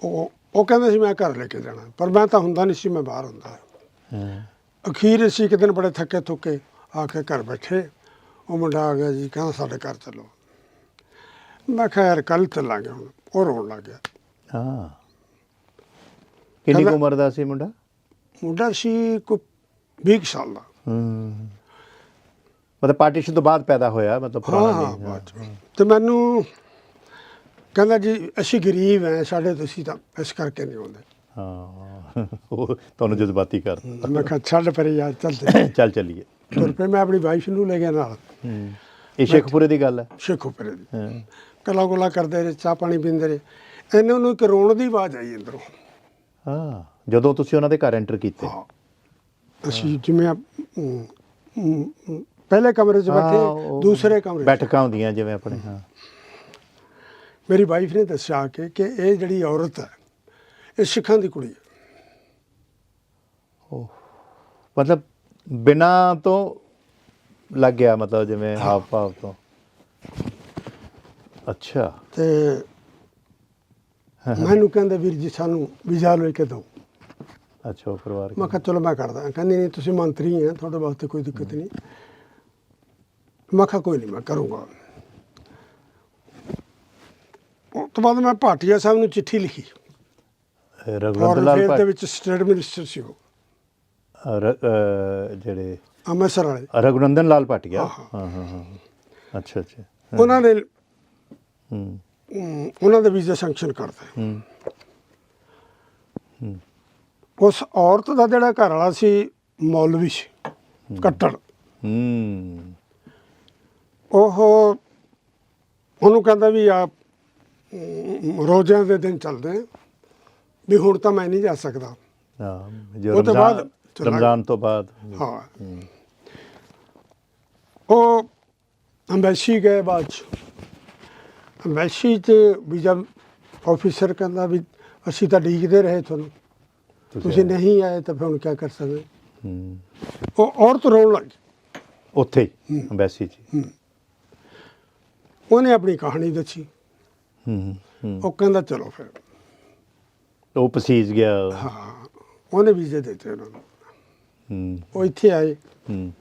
ਉਹ ਉਹ ਕਹਿੰਦੇ ਸੀ ਮੈਂ ਘਰ ਲੈ ਕੇ ਜਾਣਾ। ਪਰ ਮੈਂ ਤਾਂ ਹੁੰਦਾ ਨਹੀਂ ਸੀ ਮੈਂ ਬਾਹਰ ਹੁੰਦਾ। ਹਾਂ। ਅਖੀਰ ਅਸੀਂ ਇੱਕ ਦਿਨ ਬੜੇ ਥੱਕੇ ਥੁੱਕੇ ਆ ਕੇ ਘਰ ਬੈਠੇ। ਉਹ ਮੁੰਡਾ ਆ ਗਿਆ ਜੀ ਕਹਿੰਦਾ ਸਾਡੇ ਘਰ ਚੱਲੋ। ਮੈਂ ਯਾਰ ਕੱਲ ਚੱਲਾਂਗੇ ਹੁਣ ਉਹ ਰੋਣ ਲੱਗ ਗਿਆ। ਹਾਂ। ਕਿੰਨੀ ਕੁ ਉਮਰ ਦਾ ਸੀ ਮੁੰਡਾ? ਮੁੰਡਾ ਸੀ ਕੋਈ 20 ਕੁ ਸਾਲ ਦਾ। ਹੂੰ। ਮਤਲਬ ਪਾਰਟੀਸ਼ਨ ਤੋਂ ਬਾਅਦ ਪੈਦਾ ਹੋਇਆ ਮਤਲਬ ਪੁਰਾਣਾ ਹਾਂ। ਤੇ ਮੈਨੂੰ ਕਹਿੰਦਾ ਜੀ ਅਸੀਂ ਗਰੀਬ ਐ ਸਾਡੇ ਤੁਸੀਂ ਤਾਂ ਇਸ ਕਰਕੇ ਨਹੀਂ ਆਉਂਦੇ। ਹਾਂ ਉਹ ਤੁਹਾਨੂੰ ਜਜ਼ਬਾਤੀ ਕਰ। ਮੈਂ ਕਿਹਾ ਛੱਡ ਪਰੇ ਯਾਰ ਚੱਲਦੇ ਚੱਲ ਚੱਲੀਏ। ਤੁਰ ਪਏ ਮੈਂ ਆਪਣੀ ਵਾਈਫ ਨੂੰ ਲੈ ਗਿਆ ਨਾਲ। ਇਹ ਸ਼ੇਖਪੁਰੇ ਦੀ ਗੱਲ ਹੈ? ਸ਼ੇਖੂਪੁਰੇ ਦੀ। ਕਲਾ ਗੁਲਾ ਕਰਦੇ ਰਹੇ ਚਾਹ ਪਾਣੀ ਪੀਂਦੇ ਰਹੇ। ਇਹਨੇ ਉਹਨੂੰ ਇੱਕ ਰੋਣ ਦੀ ਆਵਾਜ਼ ਆਈ ਅੰਦਰੋਂ। ਹਾਂ ਜਦੋਂ ਤੁਸੀਂ ਉਹਨਾਂ ਦੇ ਘਰ ਐਂਟਰ ਕੀਤੇ। ਅਸੀਂ ਜਿਵੇਂ ਪਹਿਲੇ ਕਮਰੇ 'ਚ ਬੈਠੇ ਦੂਸਰੇ ਕਮਰੇ। ਬੈਠਕਾਂ ਹੁੰਦੀਆਂ ਜਿਵੇਂ ਆਪਣੇ ਹਾਂ। ਮੇਰੀ ਵਾਈਫ ਨੇ ਦੱਸਿਆ ਕਿ ਕਿ ਇਹ ਜਿਹੜੀ ਔਰਤ ਹੈ ਇਹ ਸਿੱਖਾਂ ਦੀ ਕੁੜੀ ਹੈ। ਉਹ ਮਤਲਬ ਬਿਨਾ ਤੋਂ ਲੱਗ ਗਿਆ ਮਤਲਬ ਜਿਵੇਂ ਹਾਵ ਭਾਵ ਤੋਂ। ਅੱਛਾ। ਤੇ ਮੈਨੂੰ ਕਹਿੰਦੇ ਵੀਰ ਜੀ ਸਾਨੂੰ ਵੀਜ਼ਾ ਲੈ ਕੇ ਦਿਓ। ਅੱਛਾ ਉਹ ਪਰਿਵਾਰ ਮੈਂ ਕਿਹਾ ਚਲੋ ਮੈਂ ਕਰਦਾ। ਕਹਿੰਦੀ ਨਹੀਂ ਤੁਸੀਂ ਮੰਤਰੀ ਹੈ ਤੁਹਾਡੇ ਵਾਸਤੇ ਕੋਈ ਦਿੱਕਤ ਨਹੀਂ। ਮੈਂ ਕਿਹਾ ਕੋਈ ਨਹੀਂ ਮੈਂ ਕਰੂੰਗਾ। ਉਸ ਤੋਂ ਬਾਅਦ ਮੈਂ ਭਾਟੀਆ ਸਾਹਿਬ ਨੂੰ ਚਿੱਠੀ ਲਿਖੀ। ਰਘੁਵੰਤ ਫੋਰਨ ਲਾਲ ਅਫੇਅਰ ਦੇ ਵਿੱਚ ਸਟੇਟ ਮਿਨਿਸਟਰ ਸੀ ਉਹ। ਰ- ਜਿਹੜੇ ਅੰਮ੍ਰਿਤਸਰ ਵਾਲੇ। ਰਘੁਨੰਦਨ ਲਾਲ ਭਾਟੀਆ? ਹਾਂ, ਹਾਂ। ਹਾਂ ਅੱਛਾ ਅੱਛਾ। ਉਹਨਾਂ ਨੇ ਹੂੰ। ਅਮ, ਉਹਨਾਂ ਦੇ ਵੀਜ਼ਾ ਸੈਂਕਸ਼ਨ ਕਰਤੇ। ਹੂੰ। ਉਸ ਔਰਤ ਦਾ ਜਿਹੜਾ ਘਰ ਵਾਲਾ ਸੀ ਮੌਲਵੀ ਸੀ ਕੱਟੜ। ਹੂੰ। ਉਹ ਉਹਨੂੰ ਕਹਿੰਦਾ ਵੀ ਆ ਅਮ, ਰੋਜ਼ਿਆਂ ਦੇ ਦਿਨ ਚੱਲਦੇ ਆ। ਵੀ ਹੁਣ ਤਾਂ ਮੈਂ ਨਹੀਂ ਜਾ ਸਕਦਾ। ਹਾਂ ਜੋ ਉਹ ਤੋਂ ਬਾਅਦ ਰਮਜ਼ਾਨ ਚਲਾ ਗਿਆ। ਰਮਜ਼ਾਨ ਤੋਂ ਬਾਅਦ। ਹਾਂ। ਉਹ ਅੰਬੈਸੀ ਗਏ ਬਾਅਦ ਚ। ਅੰਬੈਸੀ ਚ ਵੀਜ਼ਾ ਆਫੀਸਰ ਕਹਿੰਦਾ ਵੀ ਅਸੀਂ ਤਾਂ ਡੀਕਦੇ ਰਹੇ ਤੁਹਾਨੂੰ। ਤੁਸੀਂ ਨਹੀਂ ਆਏ ਤਾਂ ਫਿਰ ਹੁਣ ਕੀ ਕਰ ਸਕਦੇ? ਹੂੰ। ਉਹ ਔਰਤ ਰੋਣ ਲੱਗ ਗਈ। ਉੱਥੇ ਹੀ ਅੰਬੈਸੀ ਜੀ ਉਹਨੇ ਆਪਣੀ ਕਹਾਣੀ ਦੱਸੀ। ਹੂੰ ਹੂੰ। ਉਹ ਕਹਿੰਦਾ ਚਲੋ ਫਿਰ। ਉਹ ਪਸੀਜ ਗਿਆ। ਹਾਂ ਉਹਨੇ ਵੀਜ਼ੇ ਦਿੱਤੇ ਉਹਨਾਂ ਨੂੰ। ਹੂੰ। ਉਹ ਇੱਥੇ ਆਏ। ਹੂੰ।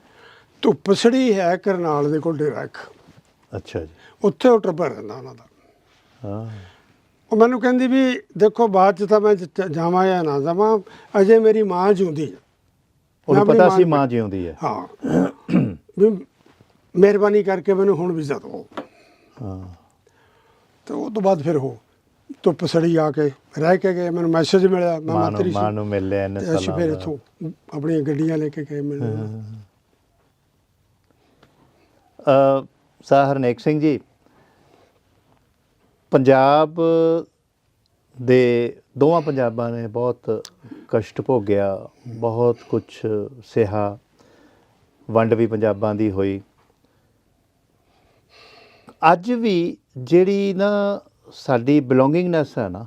ਧੁੱਪ ਸੜੀ ਹੈ ਕਰਨਾਲ ਦੇ ਕੋਲ ਡੇਰਾ ਇੱਕ। ਅੱਛਾ ਜੀ। ਉੱਥੇ ਉਹ ਟਰਬਰ ਰਹਿੰਦਾ ਉਹਨਾਂ ਦਾ। ਹਾਂ। ਉਹ ਮੈਨੂੰ ਕਹਿੰਦੀ ਵੀ ਦੇਖੋ ਬਾਅਦ ਚ ਤਾਂ ਮੈਂ ਜ- ਜਾਵਾਂ ਜਾਂ ਨਾ ਜਾਵਾਂ ਅਜੇ ਮੇਰੀ ਮਾਂ ਜਿਉਂਦੀ ਹੈ। ਉਹਨੂੰ ਪਤਾ ਸੀ ਮਾਂ ਜਿਉਂਦੀ ਹੈ। ਹਾਂ। ਵੀ ਮਿਹਰਬਾਨੀ ਕਰਕੇ ਮੈਨੂੰ ਹੁਣ ਵੀਜ਼ਾ ਦਿਓ। ਹਾਂ। ਤੇ ਉਹ ਤੋਂ ਬਾਅਦ ਫਿਰ ਉਹ ਧੁੱਪ ਸੜੀ ਆ ਕੇ ਰਹਿ ਕੇ ਗਏ ਮੈਨੂੰ ਮੈਸੇਜ ਮਿਲਿਆ ਮੈਂ ਮੰਤਰੀ ਮਾਂ ਨੂੰ ਮਿਲ ਲਿਆ ਇਹਨੇ ਅਸੀਂ ਸਾਲਾਂ ਫਿਰ। ਇੱਥੋਂ ਆਪਣੀਆਂ ਗੱਡੀਆਂ ਲੈ ਕੇ ਗਏ ਮਿਲਣ। ਅ, ਸਰ ਹਰਨੇਕ ਸਿੰਘ ਜੀ ਪੰਜਾਬ ਦੇ ਦੋਵਾਂ ਪੰਜਾਬਾਂ ਨੇ ਬਹੁਤ ਕਸ਼ਟ ਭੋਗਿਆ ਬਹੁਤ ਕੁਝ ਸਿਹਾ ਵੰਡ ਵੀ ਪੰਜਾਬਾਂ ਦੀ ਹੋਈ। ਅੱਜ ਵੀ ਜਿਹੜੀ ਨਾ ਸਾਡੀ ਬਿਲੋਂਗਿੰਗਨੈਸ ਹੈ ਨਾ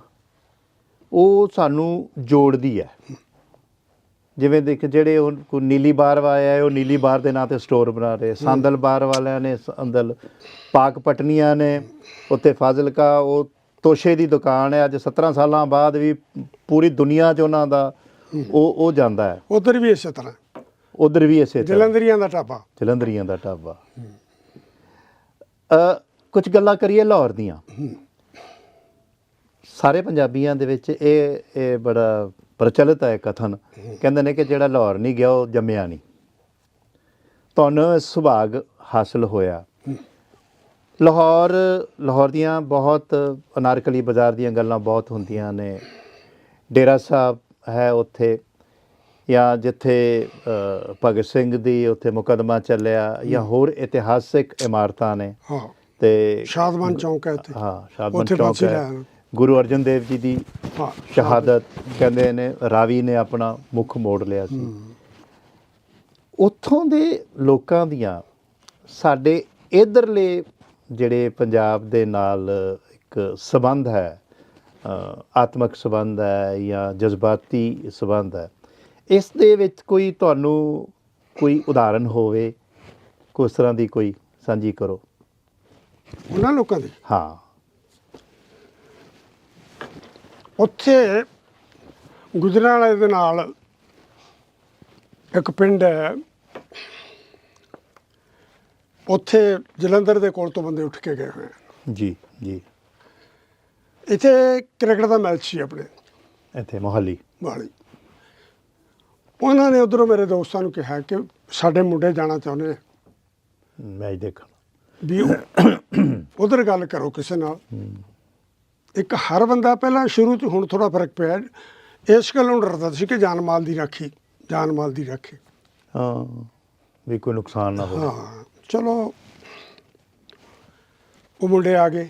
ਉਹ ਸਾਨੂੰ ਜੋੜਦੀ ਹੈ। ਜਿਵੇਂ ਦੇਖ ਜਿਹੜੇ ਉਹ ਕੋਈ ਨੀਲੀ ਬਾਰ ਵਾਇਆ ਹੈ ਉਹ ਨੀਲੀ ਬਾਰ ਦੇ ਨਾਂ ਤੇ ਸਟੋਰ ਬਣਾ ਰਹੇ ਸੰਦਲ ਬਾਰ ਵਾਲਿਆਂ ਨੇ ਸੰਦਲ ਪਾਕ ਪਟਨੀਆਂ ਨੇ ਉੱਤੇ ਫਾਜ਼ਿਲਕਾ ਉਹ ਤੋਸ਼ੇ ਦੀ ਦੁਕਾਨ ਹੈ। ਅੱਜ 17 ਸਾਲਾਂ ਬਾਅਦ ਵੀ ਪੂਰੀ ਦੁਨੀਆ 'ਚ ਉਹਨਾਂ ਦਾ ਉਹ ਉਹ ਜਾਂਦਾ ਹੈ। ਉਧਰ ਵੀ ਇਸੇ ਤਰ੍ਹਾਂ। ਉਧਰ ਵੀ ਇਸੇ ਤਰ੍ਹਾਂ। ਜਲੰਧਰੀਆਂ ਦਾ ਟਾਪਾ ਜਲੰਧਰੀਆਂ ਦਾ ਢਾਬਾ। ਅ ਕੁਝ ਗੱਲਾਂ ਕਰੀਏ ਲਾਹੌਰ ਦੀਆਂ। ਸਾਰੇ ਪੰਜਾਬੀਆਂ ਦੇ ਵਿੱਚ ਇਹ ਇਹ ਬੜਾ ਪ੍ਰਚਲਿਤ ਹੈ ਕਥਨ। ਕਹਿੰਦੇ ਨੇ ਕਿ ਜਿਹੜਾ ਲਾਹੌਰ ਨਹੀਂ ਗਿਆ, ਉਹ ਜੰਮਿਆ ਨਹੀਂ। ਤੁਹਾਨੂੰ ਇਹ ਸੁਭਾਗ ਹਾਸਲ ਹੋਇਆ। ਲਾਹੌਰ ਲਾਹੌਰ ਦੀਆਂ ਬਹੁਤ ਅਨਾਰਕਲੀ ਬਾਜ਼ਾਰ ਦੀਆਂ ਗੱਲਾਂ ਬਹੁਤ ਹੁੰਦੀਆਂ ਨੇ। ਡੇਰਾ ਸਾਹਿਬ ਹੈ ਉੱਥੇ, ਜਾਂ ਜਿੱਥੇ ਭਗਤ ਸਿੰਘ ਦੀ ਉੱਥੇ ਮੁਕਦਮਾ ਚੱਲਿਆ, ਜਾਂ ਹੋਰ ਇਤਿਹਾਸਿਕ ਇਮਾਰਤਾਂ ਨੇ। ਹਾਂ। ਤੇ ਸ਼ਾਦਮਾਨ ਚੌਂਕ ਹੈ ਉੱਥੇ। ਹਾਂ ਸ਼ਾਦਮਨ ਉੱਥੇ ਚੌਕ ਹੈ। ਗੁਰੂ ਅਰਜਨ ਦੇਵ ਜੀ ਦੀ ਸ਼ਹਾਦਤ ਕਹਿੰਦੇ ਨੇ ਰਾਵੀ ਨੇ ਆਪਣਾ ਮੁੱਖ ਮੋੜ ਲਿਆ ਸੀ। ਉੱਥੋਂ ਦੇ ਲੋਕਾਂ ਦੀਆਂ ਸਾਡੇ ਇਧਰਲੇ ਜਿਹੜੇ ਪੰਜਾਬ ਦੇ ਨਾਲ ਇੱਕ ਸਬੰਧ ਹੈ ਆਤਮਿਕ ਸਬੰਧ ਹੈ ਜਾਂ ਜਜ਼ਬਾਤੀ ਸਬੰਧ ਹੈ ਇਸ ਦੇ ਵਿੱਚ ਕੋਈ ਤੁਹਾਨੂੰ ਕੋਈ ਉਦਾਹਰਨ ਹੋਵੇ ਕੋਈ ਇਸ ਤਰ੍ਹਾਂ ਦੀ ਕੋਈ ਸਾਂਝੀ ਕਰੋ। ਉਹਨਾਂ ਲੋਕਾਂ ਦੀ? ਹਾਂ। ਉੱਥੇ ਗੁਜਰਾਂਵਾਲੇ ਦੇ ਨਾਲ ਇੱਕ ਪਿੰਡ ਹੈ। ਉੱਥੇ ਜਲੰਧਰ ਦੇ ਕੋਲ ਤੋਂ ਬੰਦੇ ਉੱਠ ਕੇ ਗਏ ਹੋਏ ਆ। ਜੀ ਜੀ। ਇੱਥੇ ਕ੍ਰਿਕਟ ਦਾ ਮੈਚ ਸੀ ਆਪਣੇ। ਇੱਥੇ ਮੋਹਾਲੀ। ਵਾਲੀ ਉਹਨਾਂ ਨੇ ਉਧਰੋਂ ਮੇਰੇ ਦੋਸਤਾਂ ਨੂੰ ਕਿਹਾ ਕਿ ਸਾਡੇ ਮੁੰਡੇ ਜਾਣਾ ਚਾਹੁੰਦੇ ਆ। ਮੈਚ ਦੇਖਣ ਵੀ ਉਧਰ ਗੱਲ ਕਰੋ ਕਿਸੇ ਨਾਲ। ਇੱਕ ਹਰ ਬੰਦਾ ਪਹਿਲਾਂ ਸ਼ੁਰੂ ਚ ਹੁਣ ਥੋੜਾ ਫ਼ਰਕ ਪਿਆ। ਇਸ ਗੱਲ ਨੂੰ ਡਰਦਾ ਸੀ ਕਿ ਜਾਨ ਮਾਲ ਦੀ ਰਾਖੀ ਜਾਨ ਮਾਲ ਦੀ ਰਾਖੀ। ਹਾਂ ਵੀ ਕੋਈ ਨੁਕਸਾਨ ਨਾ ਹੋਵੇ। ਹਾਂ ਚਲੋ। ਉਹ ਮੁੰਡੇ ਆ ਗਏ।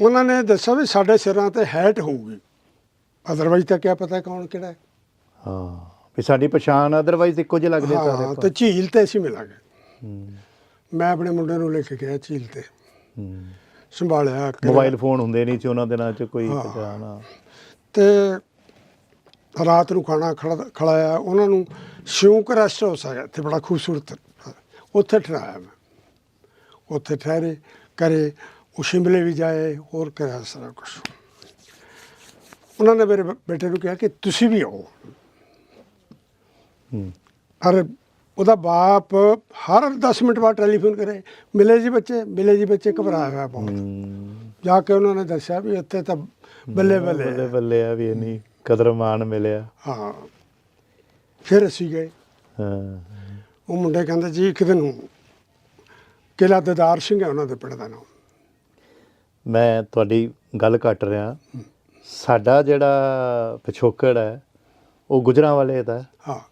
ਉਹਨਾਂ ਨੇ ਦੱਸਿਆ ਵੀ ਸਾਡੇ ਸਿਰਾਂ ਤੇ ਹੈਟ ਹੋਊਗੀ। ਅਦਰਵਾਈਜ਼ ਤਾਂ ਕਿਆ ਪਤਾ ਕੌਣ ਕਿਹੜਾ ਹੈ। ਹਾਂ ਵੀ ਸਾਡੀ ਪਛਾਣ ਅਦਰਵਾਈਜ਼ ਇੱਕੋ ਜਿਹੇ ਲੱਗਦੇ ਹਾਂ ਸਾਰੇ ਤੇ ਝੀਲ ਤੇ ਅਸੀਂ ਮਿਲਾਂਗੇ। ਹੂੰ, ਮੈਂ ਆਪਣੇ ਮੁੰਡੇ ਨੂੰ ਲੈ ਕੇ ਗਿਆ ਝੀਲ ਤੇ। ਹੂੰ। ਸੰਭਾਲਿਆ ਕਿ- ਮੋਬਾਈਲ ਫੋਨ ਹੁੰਦੇ ਨਹੀਂ ਸੀ ਉਹਨਾਂ ਦਿਨਾਂ 'ਚ ਕੋਈ। ਪਛਾਣ। ਤੇ ਰਾਤ ਨੂੰ ਖਾਣਾ ਖੜਾ- ਖਿਲਾਇਆ ਉਹਨਾਂ ਨੂੰ। ਸ਼ੌਂਕ ਰੈਸਟ ਹਾਊਸ ਆ ਇੱਥੇ ਬੜਾ ਖੂਬਸੂਰਤ। ਉੱਥੇ ਠਹਿਰਾਇਆ ਮੈਂ। ਉੱਥੇ ਠਹਿਰੇ ਕਰੇ ਉਹ ਸ਼ਿਮਲੇ ਵੀ ਜਾਏ ਹੋਰ ਕਰਿਆ ਸਾਰਾ ਕੁਝ ਉਹਨਾਂ ਨੇ ਮੇਰੇ ਬੇਟੇ ਨੂੰ ਕਿਹਾ ਕਿ ਤੁਸੀਂ ਵੀ ਆਓ। ਹੂੰ। ਅਰ ਉਹਦਾ ਬਾਪ ਹਰ 10 ਮਿੰਟ ਬਾਅਦ ਟੈਲੀਫੋਨ ਕਰੇ ਮਿਲੇ ਜੀ ਬੱਚੇ ਮਿਲੇ ਜੀ ਬੱਚੇ ਘਬਰਾਇਆ ਹੋਇਆ ਬਹੁਤ। ਜਾ ਕੇ ਉਹਨਾਂ ਨੇ ਦੱਸਿਆ ਵੀ ਇੱਥੇ ਤਾਂ ਬੱਲੇ ਬੱਲੇ ਬੱਲੇ। ਬੱਲੇ ਆ ਵੀ ਇੰਨੀ ਕਦਰ ਮਾਣ ਮਿਲਿਆ। ਹਾਂ। ਫਿਰ ਅਸੀਂ ਗਏ। ਹਾਂ। ਉਹ ਮੁੰਡੇ ਕਹਿੰਦੇ ਜੀ ਕਿਤੇ ਨੂੰ ਕਿਲਾ ਦਦਾਰ ਸਿੰਘ ਹੈ ਉਹਨਾਂ ਦੇ ਪਿੰਡ ਦਾ ਨਾਮ। ਮੈਂ ਤੁਹਾਡੀ ਗੱਲ ਕੱਟ ਰਿਹਾ। ਸਾਡਾ ਜਿਹੜਾ ਪਿਛੋਕੜ ਹੈ ਉਹ ਗੁਜਰਾਂ ਵਾਲੇ ਦਾ ਹਾਂ।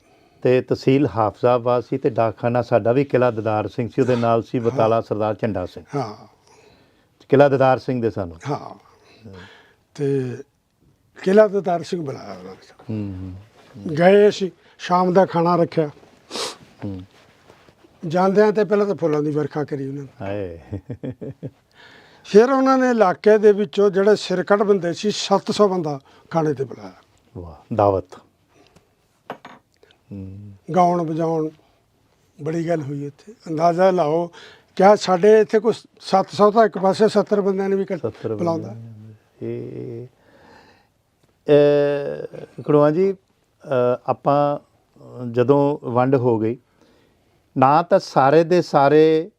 ਤੇ ਤਹਿਸੀਲ ਹਾਫਜ਼ਾਬਾਦ ਸੀ ਤੇ ਡਾਕਖਾਨਾ ਸਾਡਾ ਵੀ ਕਿਲਾ ਦਦਾਰ ਸਿੰਘ ਸੀ ਉਹਦੇ ਨਾਲ ਸੀ ਬਤਾਲਾ ਸਰਦਾਰ ਝੰਡਾ ਸਿੰਘ। ਹਾਂ। ਕਿਲਾ ਦਦਾਰ ਸਿੰਘ ਦੇ ਸਾਨੂੰ। ਹਾਂ। ਤੇ ਕਿਲਾ ਦਦਾਰ ਸਿੰਘ ਬੁਲਾਇਆ ਉਹਨਾਂ ਨੇ। ਹੂੰ ਗਏ ਅਸੀਂ ਸ਼ਾਮ ਦਾ ਖਾਣਾ ਰੱਖਿਆ। ਹੂੰ। ਜਾਂਦਿਆਂ ਤੇ ਪਹਿਲਾਂ ਤਾਂ ਫੁੱਲਾਂ ਦੀ ਵਰਖਾ ਕਰੀ ਉਹਨਾਂ ਨੇ। ਹਾਏ। ਫਿਰ ਉਹਨਾਂ ਨੇ ਇਲਾਕੇ ਦੇ ਵਿੱਚੋਂ ਜਿਹੜੇ ਸਿਰਕਟ ਬੰਦੇ ਸੀ 700 ਬੰਦਾ ਖਾਣੇ ਤੇ ਬੁਲਾਇਆ। ਵਾਹ ਦਾਵਤ। ਗਾਉਣ ਵਜਾਉਣ ਬੜੀ ਗੱਲ ਹੋਈ ਇੱਥੇ। ਅੰਦਾਜ਼ਾ ਲਾਓ ਕਿਆ ਸਾਡੇ ਇੱਥੇ ਕੋਈ 700 ਤਾਂ ਇੱਕ ਪਾਸੇ 70 ਬੰਦਿਆਂ ਨੇ ਵੀ ਕੱਟ 70 ਬੁਲਾਉਂਦਾ। ਇਹ ਕੜਵਾ ਜੀ ਆਪਾਂ ਜਦੋਂ ਵੰਡ ਹੋ ਗਈ ਨਾ ਤਾਂ ਸਾਰੇ ਦੇ ਸਾਰੇ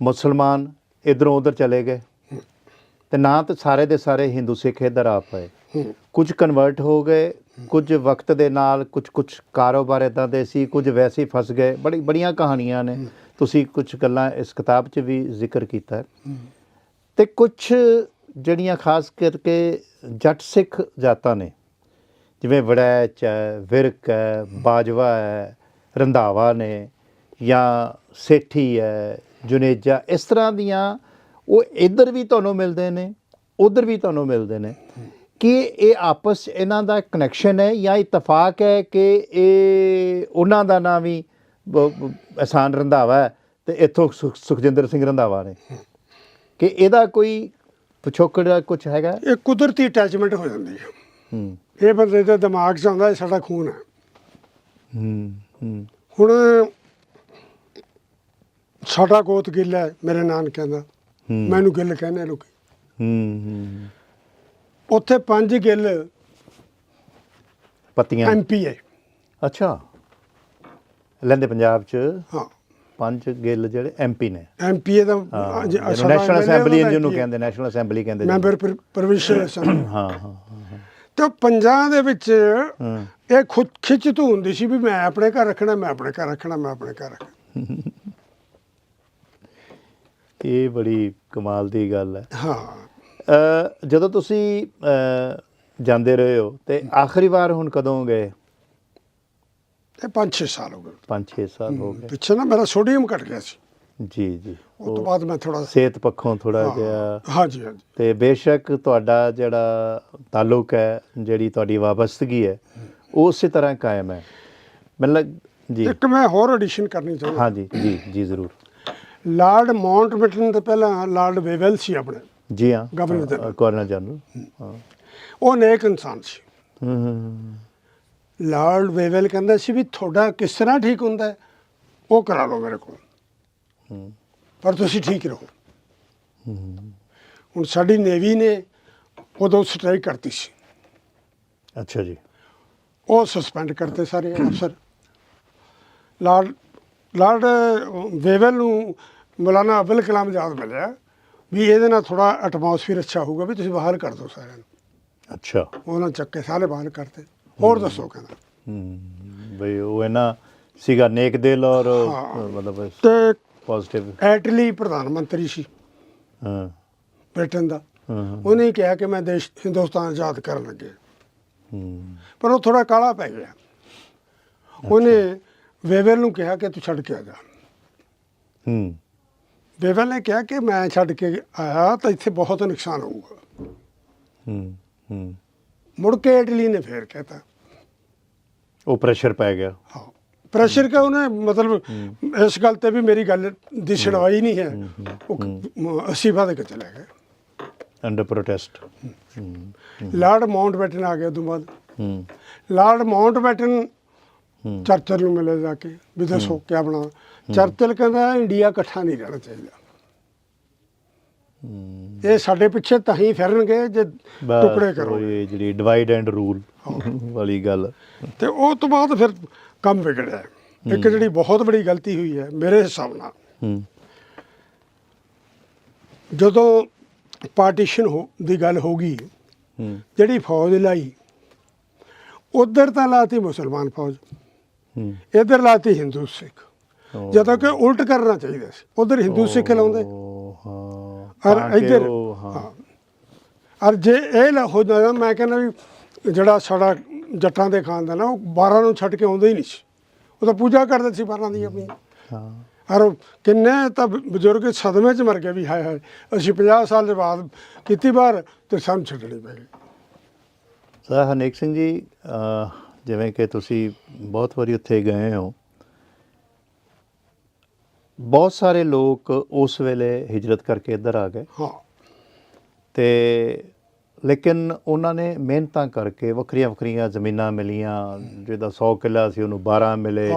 ਮੁਸਲਮਾਨ ਇਧਰੋਂ ਉਧਰ ਚਲੇ ਗਏ ਤੇ ਨਾ ਤਾਂ ਸਾਰੇ ਦੇ ਸਾਰੇ ਹਿੰਦੂ ਸਿੱਖ ਇਧਰ ਆ ਪਏ। ਕੁਝ ਕਨਵਰਟ ਹੋ ਗਏ ਕੁਝ ਵਕਤ ਦੇ ਨਾਲ ਕੁਝ ਕੁਝ ਕਾਰੋਬਾਰ ਇਦਾਂ ਦੇ ਸੀ, ਕੁਝ ਵੈਸੇ ਹੀ ਫਸ ਗਏ। ਬੜੀ, ਬੜੀਆਂ ਕਹਾਣੀਆਂ ਨੇ। ਤੁਸੀਂ ਕੁਝ ਗੱਲਾਂ ਇਸ ਕਿਤਾਬ 'ਚ ਵੀ ਜ਼ਿਕਰ ਕੀਤਾ ਹੈ। ਤੇ ਕੁਝ ਜਿਹੜੀਆਂ ਖਾਸ ਕਰਕੇ ਜੱਟ ਸਿੱਖ ਜਾਤਾਂ ਨੇ, ਜਿਵੇਂ ਵੜੈਚ ਹੈ, ਵਿਰਕ ਹੈ, ਬਾਜਵਾ ਹੈ, ਰੰਧਾਵਾ ਨੇ ਜਾਂ ਸੇਠੀ ਹੈ, ਜੁਨੇਜਾ, ਇਸ ਤਰ੍ਹਾਂ ਦੀਆਂ ਉਹ ਇੱਧਰ ਵੀ ਤੁਹਾਨੂੰ ਮਿਲਦੇ ਨੇ, ਉਧਰ ਵੀ ਤੁਹਾਨੂੰ ਮਿਲਦੇ ਨੇ। ਕਿ ਇਹ ਆਪਸ 'ਚ ਇਹਨਾਂ ਦਾ ਕਨੈਕਸ਼ਨ ਹੈ ਜਾਂ ਇਤਫਾਕ ਹੈ ਕਿ ਇਹ ਉਹਨਾਂ ਦਾ ਨਾਮ ਵੀ ਅਹਿਸਾਨ ਰੰਧਾਵਾ ਹੈ ਤੇ ਇੱਥੋਂ ਸੁਖ- ਸੁਖਜਿੰਦਰ ਸਿੰਘ ਰੰਧਾਵਾ ਨੇ। ਕਿ ਇਹਦਾ ਕੋਈ ਪਿਛੋਕੜ ਕੁਝ ਹੈਗਾ? ਇਹ ਕੁਦਰਤੀ ਅਟੈਚਮੈਂਟ ਹੋ ਜਾਂਦੀ ਹੈ। ਹੂੰ। ਇਹ ਬੰਦੇ ਦੇ ਦਿਮਾਗ 'ਚ ਆਉਂਦਾ ਇਹ ਸਾਡਾ ਖੂਨ ਹੈ। ਹੂੰ ਹੂੰ। ਹੁਣ ਸਾਡਾ ਗੋਤ ਗਿੱਲ ਹੈ ਮੇਰੇ ਨਾਨਕਿਆਂ ਦਾ। ਮੈਨੂੰ ਗਿੱਲ ਕਹਿੰਦੇ ਲੋਕੀ। ਹੂੰ ਹੂੰ। ਉੱਥੇ ਪੰਜ ਗਿੱਲ ਪੱਤੀਆਂ। ਐਮਪੀ ਹੈ ਅੱਛਾ। ਲੈਂਦੇ ਪੰਜਾਬ ਚ ਹਾਂ। ਪੰਜ ਗਿੱਲ ਜਿਹੜੇ ਐਮਪੀ ਨੇ। ਐਮਪੀ ਦਾ ਨੈਸ਼ਨਲ ਅਸੈਂਬਲੀ ਜਿਹਨੂੰ। ਕਹਿੰਦੇ ਨੈਸ਼ਨਲ ਅਸੈਂਬਲੀ ਕਹਿੰਦੇ ਮੈਂਬਰ ਪ੍ਰੋਵਿੰਸ਼ੀਅਲ ਅਸੈਂਬਲੀ ਹਾਂ ਹਾਂ ਹਾਂ ਤੇ ਪੰਜਾਂ ਦੇ ਵਿੱਚ ਇਹ ਖੁਦ ਖਿੱਚ ਤੂੰ ਹੁੰਦੀ ਸੀ ਵੀ ਮੈਂ ਆਪਣੇ ਘਰ ਰੱਖਣਾ ਮੈਂ ਆਪਣੇ ਘਰ ਰੱਖਣਾ ਮੈਂ ਆਪਣੇ ਘਰ ਰੱਖਣਾ। ਇਹ ਬੜੀ ਕਮਾਲ ਦੀ ਗੱਲ ਹੈ। ਹਾਂ। ਜਦੋਂ ਤੁਸੀਂ ਜਾਂਦੇ ਰਹੇ ਹੋ ਤੇ ਆਖਰੀ ਵਾਰ ਹੁਣ ਕਦੋਂ ਗਏ? ਇਹ 5-6 ਸਾਲ ਹੋ ਗਏ। 5-6 ਸਾਲ ਹੋ ਗਏ। ਪਿੱਛੇ ਨਾ ਮੇਰਾ ਸੋਡੀਅਮ ਘਟ ਗਿਆ ਸੀ। ਜੀ ਜੀ। ਉਸ ਤੋਂ ਬਾਅਦ ਮੈਂ ਥੋੜਾ ਸਿਹਤ ਪੱਖੋਂ ਥੋੜਾ ਜਿਹਾ ਹਾਂਜੀ ਹਾਂਜੀ। ਤੇ ਬੇਸ਼ੱਕ ਤੁਹਾਡਾ ਜਿਹੜਾ ਤਾਲੁਕ ਹੈ ਜਿਹੜੀ ਤੁਹਾਡੀ ਵਾਬਸਤਗੀ ਹੈ ਉਹ ਉਸੇ ਤਰ੍ਹਾਂ ਕਾਇਮ ਹੈ। ਮੈਨੂੰ ਲੱਗ ਜੀ। ਇੱਕ ਮੈਂ ਹੋਰ ਐਡੀਸ਼ਨ ਕਰਨੀ ਚਾਹੁੰਦਾ। ਹਾਂਜੀ ਜੀ ਜੀ ਜ਼ਰੂਰ। ਲਾਰਡ ਮਾਉਂਟਬੈਟਨ ਤੋਂ ਪਹਿਲਾਂ ਲਾਰਡ ਵੇਵਲ ਸੀ ਆਪਣੇ। ਜੀ ਹਾਂ Governor General। ਗਵਰਨਰ ਜਨਰਲ ਹਾਂ। ਉਹ ਨੇਕ ਇਨਸਾਨ ਸੀ। ਹੂੰ, ਹੂੰ, ਲਾਰਡ ਵੇਵਲ ਕਹਿੰਦਾ ਸੀ ਵੀ ਤੁਹਾਡਾ ਕਿਸ ਤਰ੍ਹਾਂ ਠੀਕ ਹੁੰਦਾ ਉਹ ਕਰਾ ਲਓ ਮੇਰੇ ਕੋਲ। ਹੂੰ, ਪਰ ਤੁਸੀਂ ਠੀਕ ਰਹੋ। ਹੂੰ, ਹੁਣ ਸਾਡੀ ਨੇਵੀ ਨੇ ਉਦੋਂ ਸਟ੍ਰਾਈਕ ਕਰਤੀ ਸੀ। ਅੱਛਾ ਜੀ। ਉਹ ਸਸਪੈਂਡ ਕਰਤੇ ਸਾਰੇ ਅਫਸਰ। ਲਾਰਡ ਲਾਰਡ ਵੇਵਲ ਨੂੰ ਮੌਲਾਨਾ ਅਬੁਲ ਕਲਾਮ ਆਜ਼ਾਦ ਮਿਲਿਆ। ਵੀ ਇਹਦੇ ਨਾਲ ਥੋੜਾ ਐਟਮੋਸਫੀਅਰ ਅੱਛਾ ਹੋਊਗਾ ਵੀ ਤੁਸੀਂ ਬਾਹਰ ਕਰ ਦਿਓ ਸਾਰਿਆਂ ਨੂੰ। ਅੱਛਾ। ਉਹਨਾਂ ਚੱਕ ਸਾਰੇ ਬਾਹਰ ਕਰਤੇ। ਹੋਰ ਦੱਸੋ ਕਹਿੰਦਾ। ਹੂੰ। ਬਈ ਉਹ ਹੈ ਨਾ ਸੀਗਾ ਨੇਕ ਦਿਲ ਔਰ। ਮਤਲਬ ਤੇ ਪੋਜ਼ਿਟਿਵ ਐਟਲੀ ਪ੍ਰਧਾਨ ਮੰਤਰੀ ਸੀ। ਹਾਂ। ਬ੍ਰਿਟਨ ਦਾ। ਹਾਂ। ਉਹਨੇ ਕਿਹਾ ਕਿ ਮੈਂ ਦੇਸ਼ ਹਿੰਦੁਸਤਾਨ ਆਜ਼ਾਦ ਕਰਨ ਲੱਗੇ। ਹੂੰ। ਪਰ ਉਹ ਥੋੜਾ ਕਾਲਾ ਪੈ ਗਿਆ। ਉਹਨੇ ਵੇਵਲ ਨੂੰ ਕਿਹਾ ਕਿ ਤੂੰ ਛੱਡ ਕੇ ਆ ਜਾ। ਹੂੰ। ਵੇਵਲ ਨੇ ਕਿਹਾ ਕਿ ਮੈਂ ਛੱਡ ਕੇ ਆਇਆ ਤਾਂ ਇੱਥੇ ਬਹੁਤ ਨੁਕਸਾਨ ਹੋਊਗਾ। ਹੂੰ ਹੂੰ। ਮੁੜ ਕੇ ਇਟਲੀ ਨੇ ਫੇਰ ਕਹਿਤਾ। ਉਹ ਪ੍ਰੈਸ਼ਰ ਪੈ ਗਿਆ। ਹਾਂ ਪ੍ਰੈਸ਼ਰ ਕਾ ਉਹਨੇ ਮਤਲਬ ਇਸ ਗੱਲ ਤੇ ਵੀ ਮੇਰੀ ਗੱਲ ਦੀ ਛਡਵਾਈ ਨਹੀਂ ਹੈ। ਉਹ ਅਸੀਂ ਵਾਦੇ ਕੇ ਚਲੇ ਗਏ। ਅੰਡਰ ਪ੍ਰੋਟੈਸਟ ਲਾਰਡ ਮਾਉਂਟਬੈਟਨ ਆ ਗਿਆ ਉਦੋਂ ਬਾਅਦ। ਹੂੰ। ਲਾਰਡ ਮਾਉਂਟਬੈਟਨ ਚਰਚਲ ਨੂੰ ਮਿਲੇ ਜਾ ਕੇ ਵੀ ਦੱਸੋ ਕੀ ਬਣਾ ਚਰਚਲ ਕਹਿੰਦਾ ਇੰਡੀਆ ਇਕੱਠਾ ਨਹੀਂ ਰਹਿਣਾ ਚਾਹੀਦਾ। ਇਹ ਸਾਡੇ ਪਿੱਛੇ ਤਾਂ ਹੀ ਫਿਰਨਗੇ ਜੇ ਟੁਕੜੇ ਕਰੋ ਇਹ ਜਿਹੜੀ ਡਿਵਾਈਡ ਐਂਡ ਰੂਲ ਵਾਲੀ ਗੱਲ। ਤੇ ਉਹ ਤੋਂ ਬਾਅਦ ਫਿਰ ਕੰਮ ਵਿਗੜਿਆ। ਇੱਕ ਜਿਹੜੀ ਬਹੁਤ ਬੜੀ ਗਲਤੀ ਹੋਈ ਹੈ ਮੇਰੇ ਹਿਸਾਬ ਨਾਲ। ਜਦੋਂ ਪਾਰਟੀਸ਼ਨ ਦੀ ਗੱਲ ਹੋ ਗਈ ਜਿਹੜੀ ਫੌਜ ਲਾਈ ਉਧਰ ਤਾਂ ਲਾਤੀ ਮੁਸਲਮਾਨ ਫੌਜ। ਇਧਰ ਲਾਤੀ ਹਿੰਦੂ ਸਿੱਖ। ਜਦੋਂ ਕਿ ਉਲਟ ਕਰਨਾ ਚਾਹੀਦਾ ਸੀ। ਉਧਰ ਹਿੰਦੂ ਸਿੱਖ ਲਾਉਂਦੇ। ਹਾਂ। ਔਰ ਇੱਧਰ ਹਾਂ। ਔਰ ਜੇ ਇਹ ਨਾ ਹੋ ਜਾਂਦਾ ਮੈਂ ਕਹਿੰਦਾ ਵੀ ਜਿਹੜਾ ਸਾਡਾ ਜੱਟਾਂ ਦੇ ਖਾਨਦਾਨ ਆ ਉਹ 12 ਨੂੰ ਛੱਡ ਕੇ ਆਉਂਦਾ ਹੀ ਨਹੀਂ ਸੀ। ਉਹ ਤਾਂ ਪੂਜਾ ਕਰਦੇ ਸੀ 12 ਦੀ ਆਪਣੀ। ਹਾਂ। ਔਰ ਕਿੰਨੇ ਤਾਂ ਬਜ਼ੁਰਗ ਸਦਮੇ 'ਚ ਮਰ ਗਏ ਵੀ ਹਾਏ ਹਾਏ ਅਸੀਂ 50 ਸਾਲ ਦੇ ਬਾਅਦ ਕੀਤੀ ਬਾਰ ਤੇ ਸਾਨੂੰ ਛੱਡਣੀ ਪੈ ਗਈ। ਸਰ ਹਰਨੇਕ ਸਿੰਘ ਜੀ ਜਿਵੇਂ ਕਿ ਤੁਸੀਂ ਬਹੁਤ ਵਾਰੀ ਉੱਥੇ ਗਏ ਹੋ। ਬਹੁਤ ਸਾਰੇ ਲੋਕ ਉਸ ਵੇਲੇ ਹਿਜਰਤ ਕਰਕੇ ਇੱਧਰ ਆ ਗਏ। ਹਾਂ। ਤੇ ਲੇਕਿਨ ਉਹਨਾਂ ਨੇ ਮਿਹਨਤਾਂ ਕਰਕੇ ਵੱਖਰੀਆਂ ਵੱਖਰੀਆਂ ਜ਼ਮੀਨਾਂ ਮਿਲੀਆਂ। ਜਿਹਦਾ 100 ਕਿੱਲਾ ਸੀ ਉਹਨੂੰ 12 ਮਿਲੇ।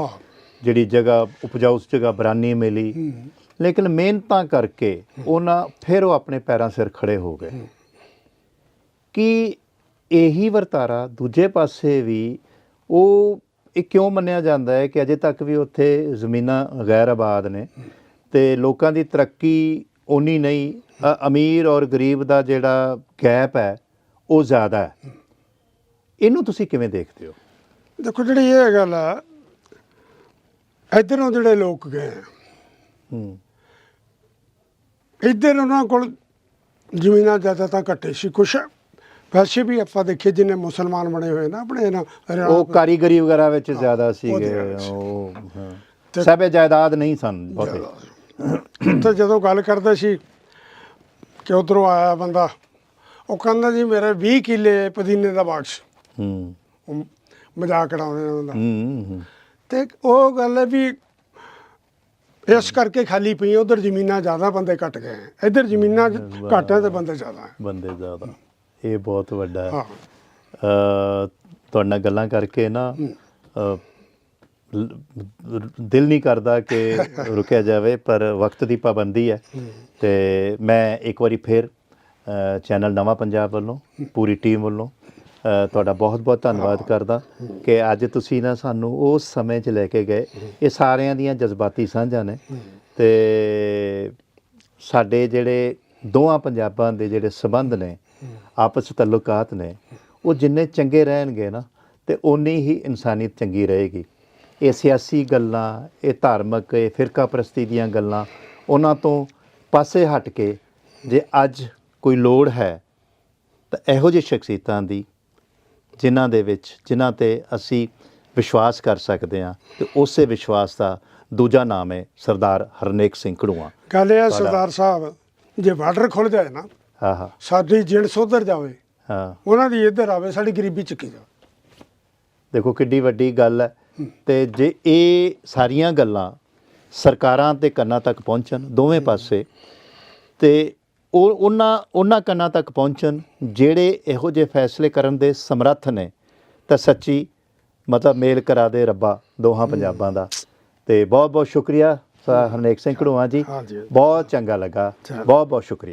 ਜਿਹੜੀ ਜਗ੍ਹਾ ਉਪਜਾਊ ਉਸ ਜਗ੍ਹਾ ਬਰਾਨੀ ਮਿਲੀ। ਲੇਕਿਨ ਮਿਹਨਤਾਂ ਕਰਕੇ ਉਹਨਾਂ ਫਿਰ ਉਹ ਆਪਣੇ ਪੈਰਾਂ ਸਿਰ ਖੜੇ ਹੋ ਗਏ। ਕਿ ਇਹੀ ਵਰਤਾਰਾ ਦੂਜੇ ਪਾਸੇ ਵੀ ਉਹ ਇਹ ਕਿਉਂ ਮੰਨਿਆ ਜਾਂਦਾ ਹੈ ਕਿ ਅਜੇ ਤੱਕ ਵੀ ਉੱਥੇ ਜ਼ਮੀਨਾਂ ਗੈਰ ਆਬਾਦ ਨੇ ਤੇ ਲੋਕਾਂ ਦੀ ਤਰੱਕੀ ਓਨੀ ਨਹੀਂ ਅਮੀਰ ਔਰ ਗਰੀਬ ਦਾ ਜਿਹੜਾ ਗੈਪ ਹੈ ਉਹ ਜ਼ਿਆਦਾ ਹੈ। ਇਹਨੂੰ ਤੁਸੀਂ ਕਿਵੇਂ ਦੇਖਦੇ ਹੋ? ਦੇਖੋ ਜਿਹੜੀ ਇਹ ਗੱਲ ਆ ਇੱਧਰੋਂ ਜਿਹੜੇ ਲੋਕ ਗਏ ਹੂੰ। ਇੱਧਰ ਉਹਨਾਂ ਕੋਲ ਜ਼ਮੀਨਾਂ ਜ਼ਿਆਦਾ ਤਾਂ ਘੱਟੇ ਸੀ ਕੁਛ ਵੈਸੇ ਵੀ ਆਪਾਂ ਦੇਖੀਏ ਜਿੰਨੇ ਮੁਸਲਮਾਨ ਬਣੇ ਹੋਏ ਨਾ ਆਪਣੇ ਨਾ ਉਹ ਕਾਰੀਗਰੀ ਵਗੈਰਾ ਵਿੱਚ ਜ਼ਿਆਦਾ ਸੀਗੇ। ਉਹ ਹਾਂ। ਸਭੇ ਜਾਇਦਾਦ ਨਹੀਂ ਸਨ ਬਹੁਤੇ। ਤੇ ਜਦੋਂ ਗੱਲ ਕਰਦੇ ਸੀ ਕਿ ਉਧਰੋਂ ਆਇਆ ਬੰਦਾ ਉਹ ਕਹਿੰਦਾ ਜੀ ਮੇਰੇ 20 ਕਿੱਲੇ ਪੁਦੀਨੇ ਦਾ ਬਾਗ ਸੀ ਹੂੰ ਮਜ਼ਾਕ ਉਡਾਉਂਦੇ ਨੇ ਉਹਦਾ। ਹੂੰ ਹੂੰ ਤੇ ਉਹ ਗੱਲ ਹੈ ਵੀ ਇਸ ਕਰਕੇ ਖਾਲੀ ਪਈ ਉਧਰ ਜ਼ਮੀਨਾਂ ਜ਼ਿਆਦਾ ਬੰਦੇ ਘਟ ਗਏ। ਇੱਧਰ ਜ਼ਮੀਨਾਂ ਘੱਟ ਹੈ ਤੇ ਬੰਦੇ ਜ਼ਿਆਦਾ ਬੰਦੇ ਜ਼ਿਆਦਾ। ਇਹ ਬਹੁਤ ਵੱਡਾ ਹੈ। ਤੁਹਾਡੇ ਨਾਲ ਗੱਲਾਂ ਕਰਕੇ ਨਾ ਦਿਲ ਨਹੀਂ ਕਰਦਾ ਕਿ ਰੁਕਿਆ ਜਾਵੇ ਪਰ ਵਕਤ ਦੀ ਪਾਬੰਦੀ ਹੈ। ਤੇ ਮੈਂ ਇੱਕ ਵਾਰੀ ਫੇਰ ਚੈਨਲ ਨਵਾਂ ਪੰਜਾਬ ਵੱਲੋਂ ਪੂਰੀ ਟੀਮ ਵੱਲੋਂ ਤੁਹਾਡਾ ਬਹੁਤ ਬਹੁਤ ਧੰਨਵਾਦ ਕਰਦਾ ਕਿ ਅੱਜ ਤੁਸੀਂ ਨਾ ਸਾਨੂੰ ਉਸ ਸਮੇਂ 'ਚ ਲੈ ਕੇ ਗਏ। ਇਹ ਸਾਰਿਆਂ ਦੀਆਂ ਜਜ਼ਬਾਤੀ ਸਾਂਝਾਂ ਨੇ। ਤੇ ਸਾਡੇ ਜਿਹੜੇ ਦੋਹਾਂ ਪੰਜਾਬਾਂ ਦੇ ਜਿਹੜੇ ਸਬੰਧ ਨੇ ਆਪਸ 'ਚ ਤਾਲੁਕਾਤ ਨੇ ਉਹ ਜਿੰਨੇ ਚੰਗੇ ਰਹਿਣਗੇ ਨਾ ਤੇ ਓਨੀ ਹੀ ਇਨਸਾਨੀਅਤ ਚੰਗੀ ਰਹੇਗੀ। ਇਹ ਸਿਆਸੀ ਗੱਲਾਂ ਇਹ ਧਾਰਮਿਕ ਇਹ ਫਿਰਕਾ ਪ੍ਰਸਤੀ ਦੀਆਂ ਗੱਲਾਂ ਉਹਨਾਂ ਤੋਂ ਪਾਸੇ ਹਟ ਕੇ ਜੇ ਅੱਜ ਕੋਈ ਲੋੜ ਹੈ ਤਾਂ ਇਹੋ ਜਿਹੀ ਸ਼ਖਸੀਅਤਾਂ ਦੀ ਜਿਨ੍ਹਾਂ ਦੇ ਵਿੱਚ ਜਿਨ੍ਹਾਂ ਤੇ ਅਸੀਂ ਵਿਸ਼ਵਾਸ ਕਰ ਸਕਦੇ ਹਾਂ ਤੇ ਉਸੇ ਵਿਸ਼ਵਾਸ ਦਾ ਦੂਜਾ ਨਾਮ ਹੈ ਸਰਦਾਰ ਹਰਨੇਕ ਸਿੰਘ ਘੜੂਆ। ਗੱਲ ਇਹ ਸਰਦਾਰ ਸਾਹਿਬ ਜੇ ਬਾਰਡਰ ਖੁੱਲ ਜਾਏ ਨਾ ਹਾਂ ਹਾਂ। ਸਾਡੀ ਜਿਣਸ ਉਧਰ ਜਾਵੇ ਹਾਂ। ਉਹਨਾਂ ਦੀ ਇੱਧਰ ਆਵੇ ਸਾਡੀ ਗਰੀਬੀ ਚੱਕੀ ਜਾਵੇ। ਦੇਖੋ ਕਿੱਡੀ ਵੱਡੀ ਗੱਲ ਹੈ। ਤੇ ਜੇ ਇਹ ਸਾਰੀਆਂ ਗੱਲਾਂ ਸਰਕਾਰਾਂ ਦੇ ਕੰਨਾਂ ਤੱਕ ਪਹੁੰਚਣ ਦੋਵੇਂ ਪਾਸੇ ਤੇ ਉਹ ਉਹਨਾਂ ਉਹਨਾਂ ਕੰਨਾਂ ਤੱਕ ਪਹੁੰਚਣ ਜਿਹੜੇ ਇਹੋ ਜਿਹੇ ਫੈਸਲੇ ਕਰਨ ਦੇ ਸਮਰੱਥ ਨੇ ਤਾਂ ਸੱਚੀ ਮਤਲਬ ਮੇਲ ਕਰਾ ਦੇ ਰੱਬਾ ਦੋਹਾਂ ਪੰਜਾਬਾਂ ਦਾ। ਤੇ ਬਹੁਤ ਬਹੁਤ ਸ਼ੁਕਰੀਆ ਸਰ ਹਰਨੇਕ ਸਿੰਘ ਘੜੂਆ ਜੀ। ਬਹੁਤ ਚੰਗਾ ਲੱਗਾ। ਬਹੁਤ ਬਹੁਤ ਸ਼ੁਕਰੀਆ।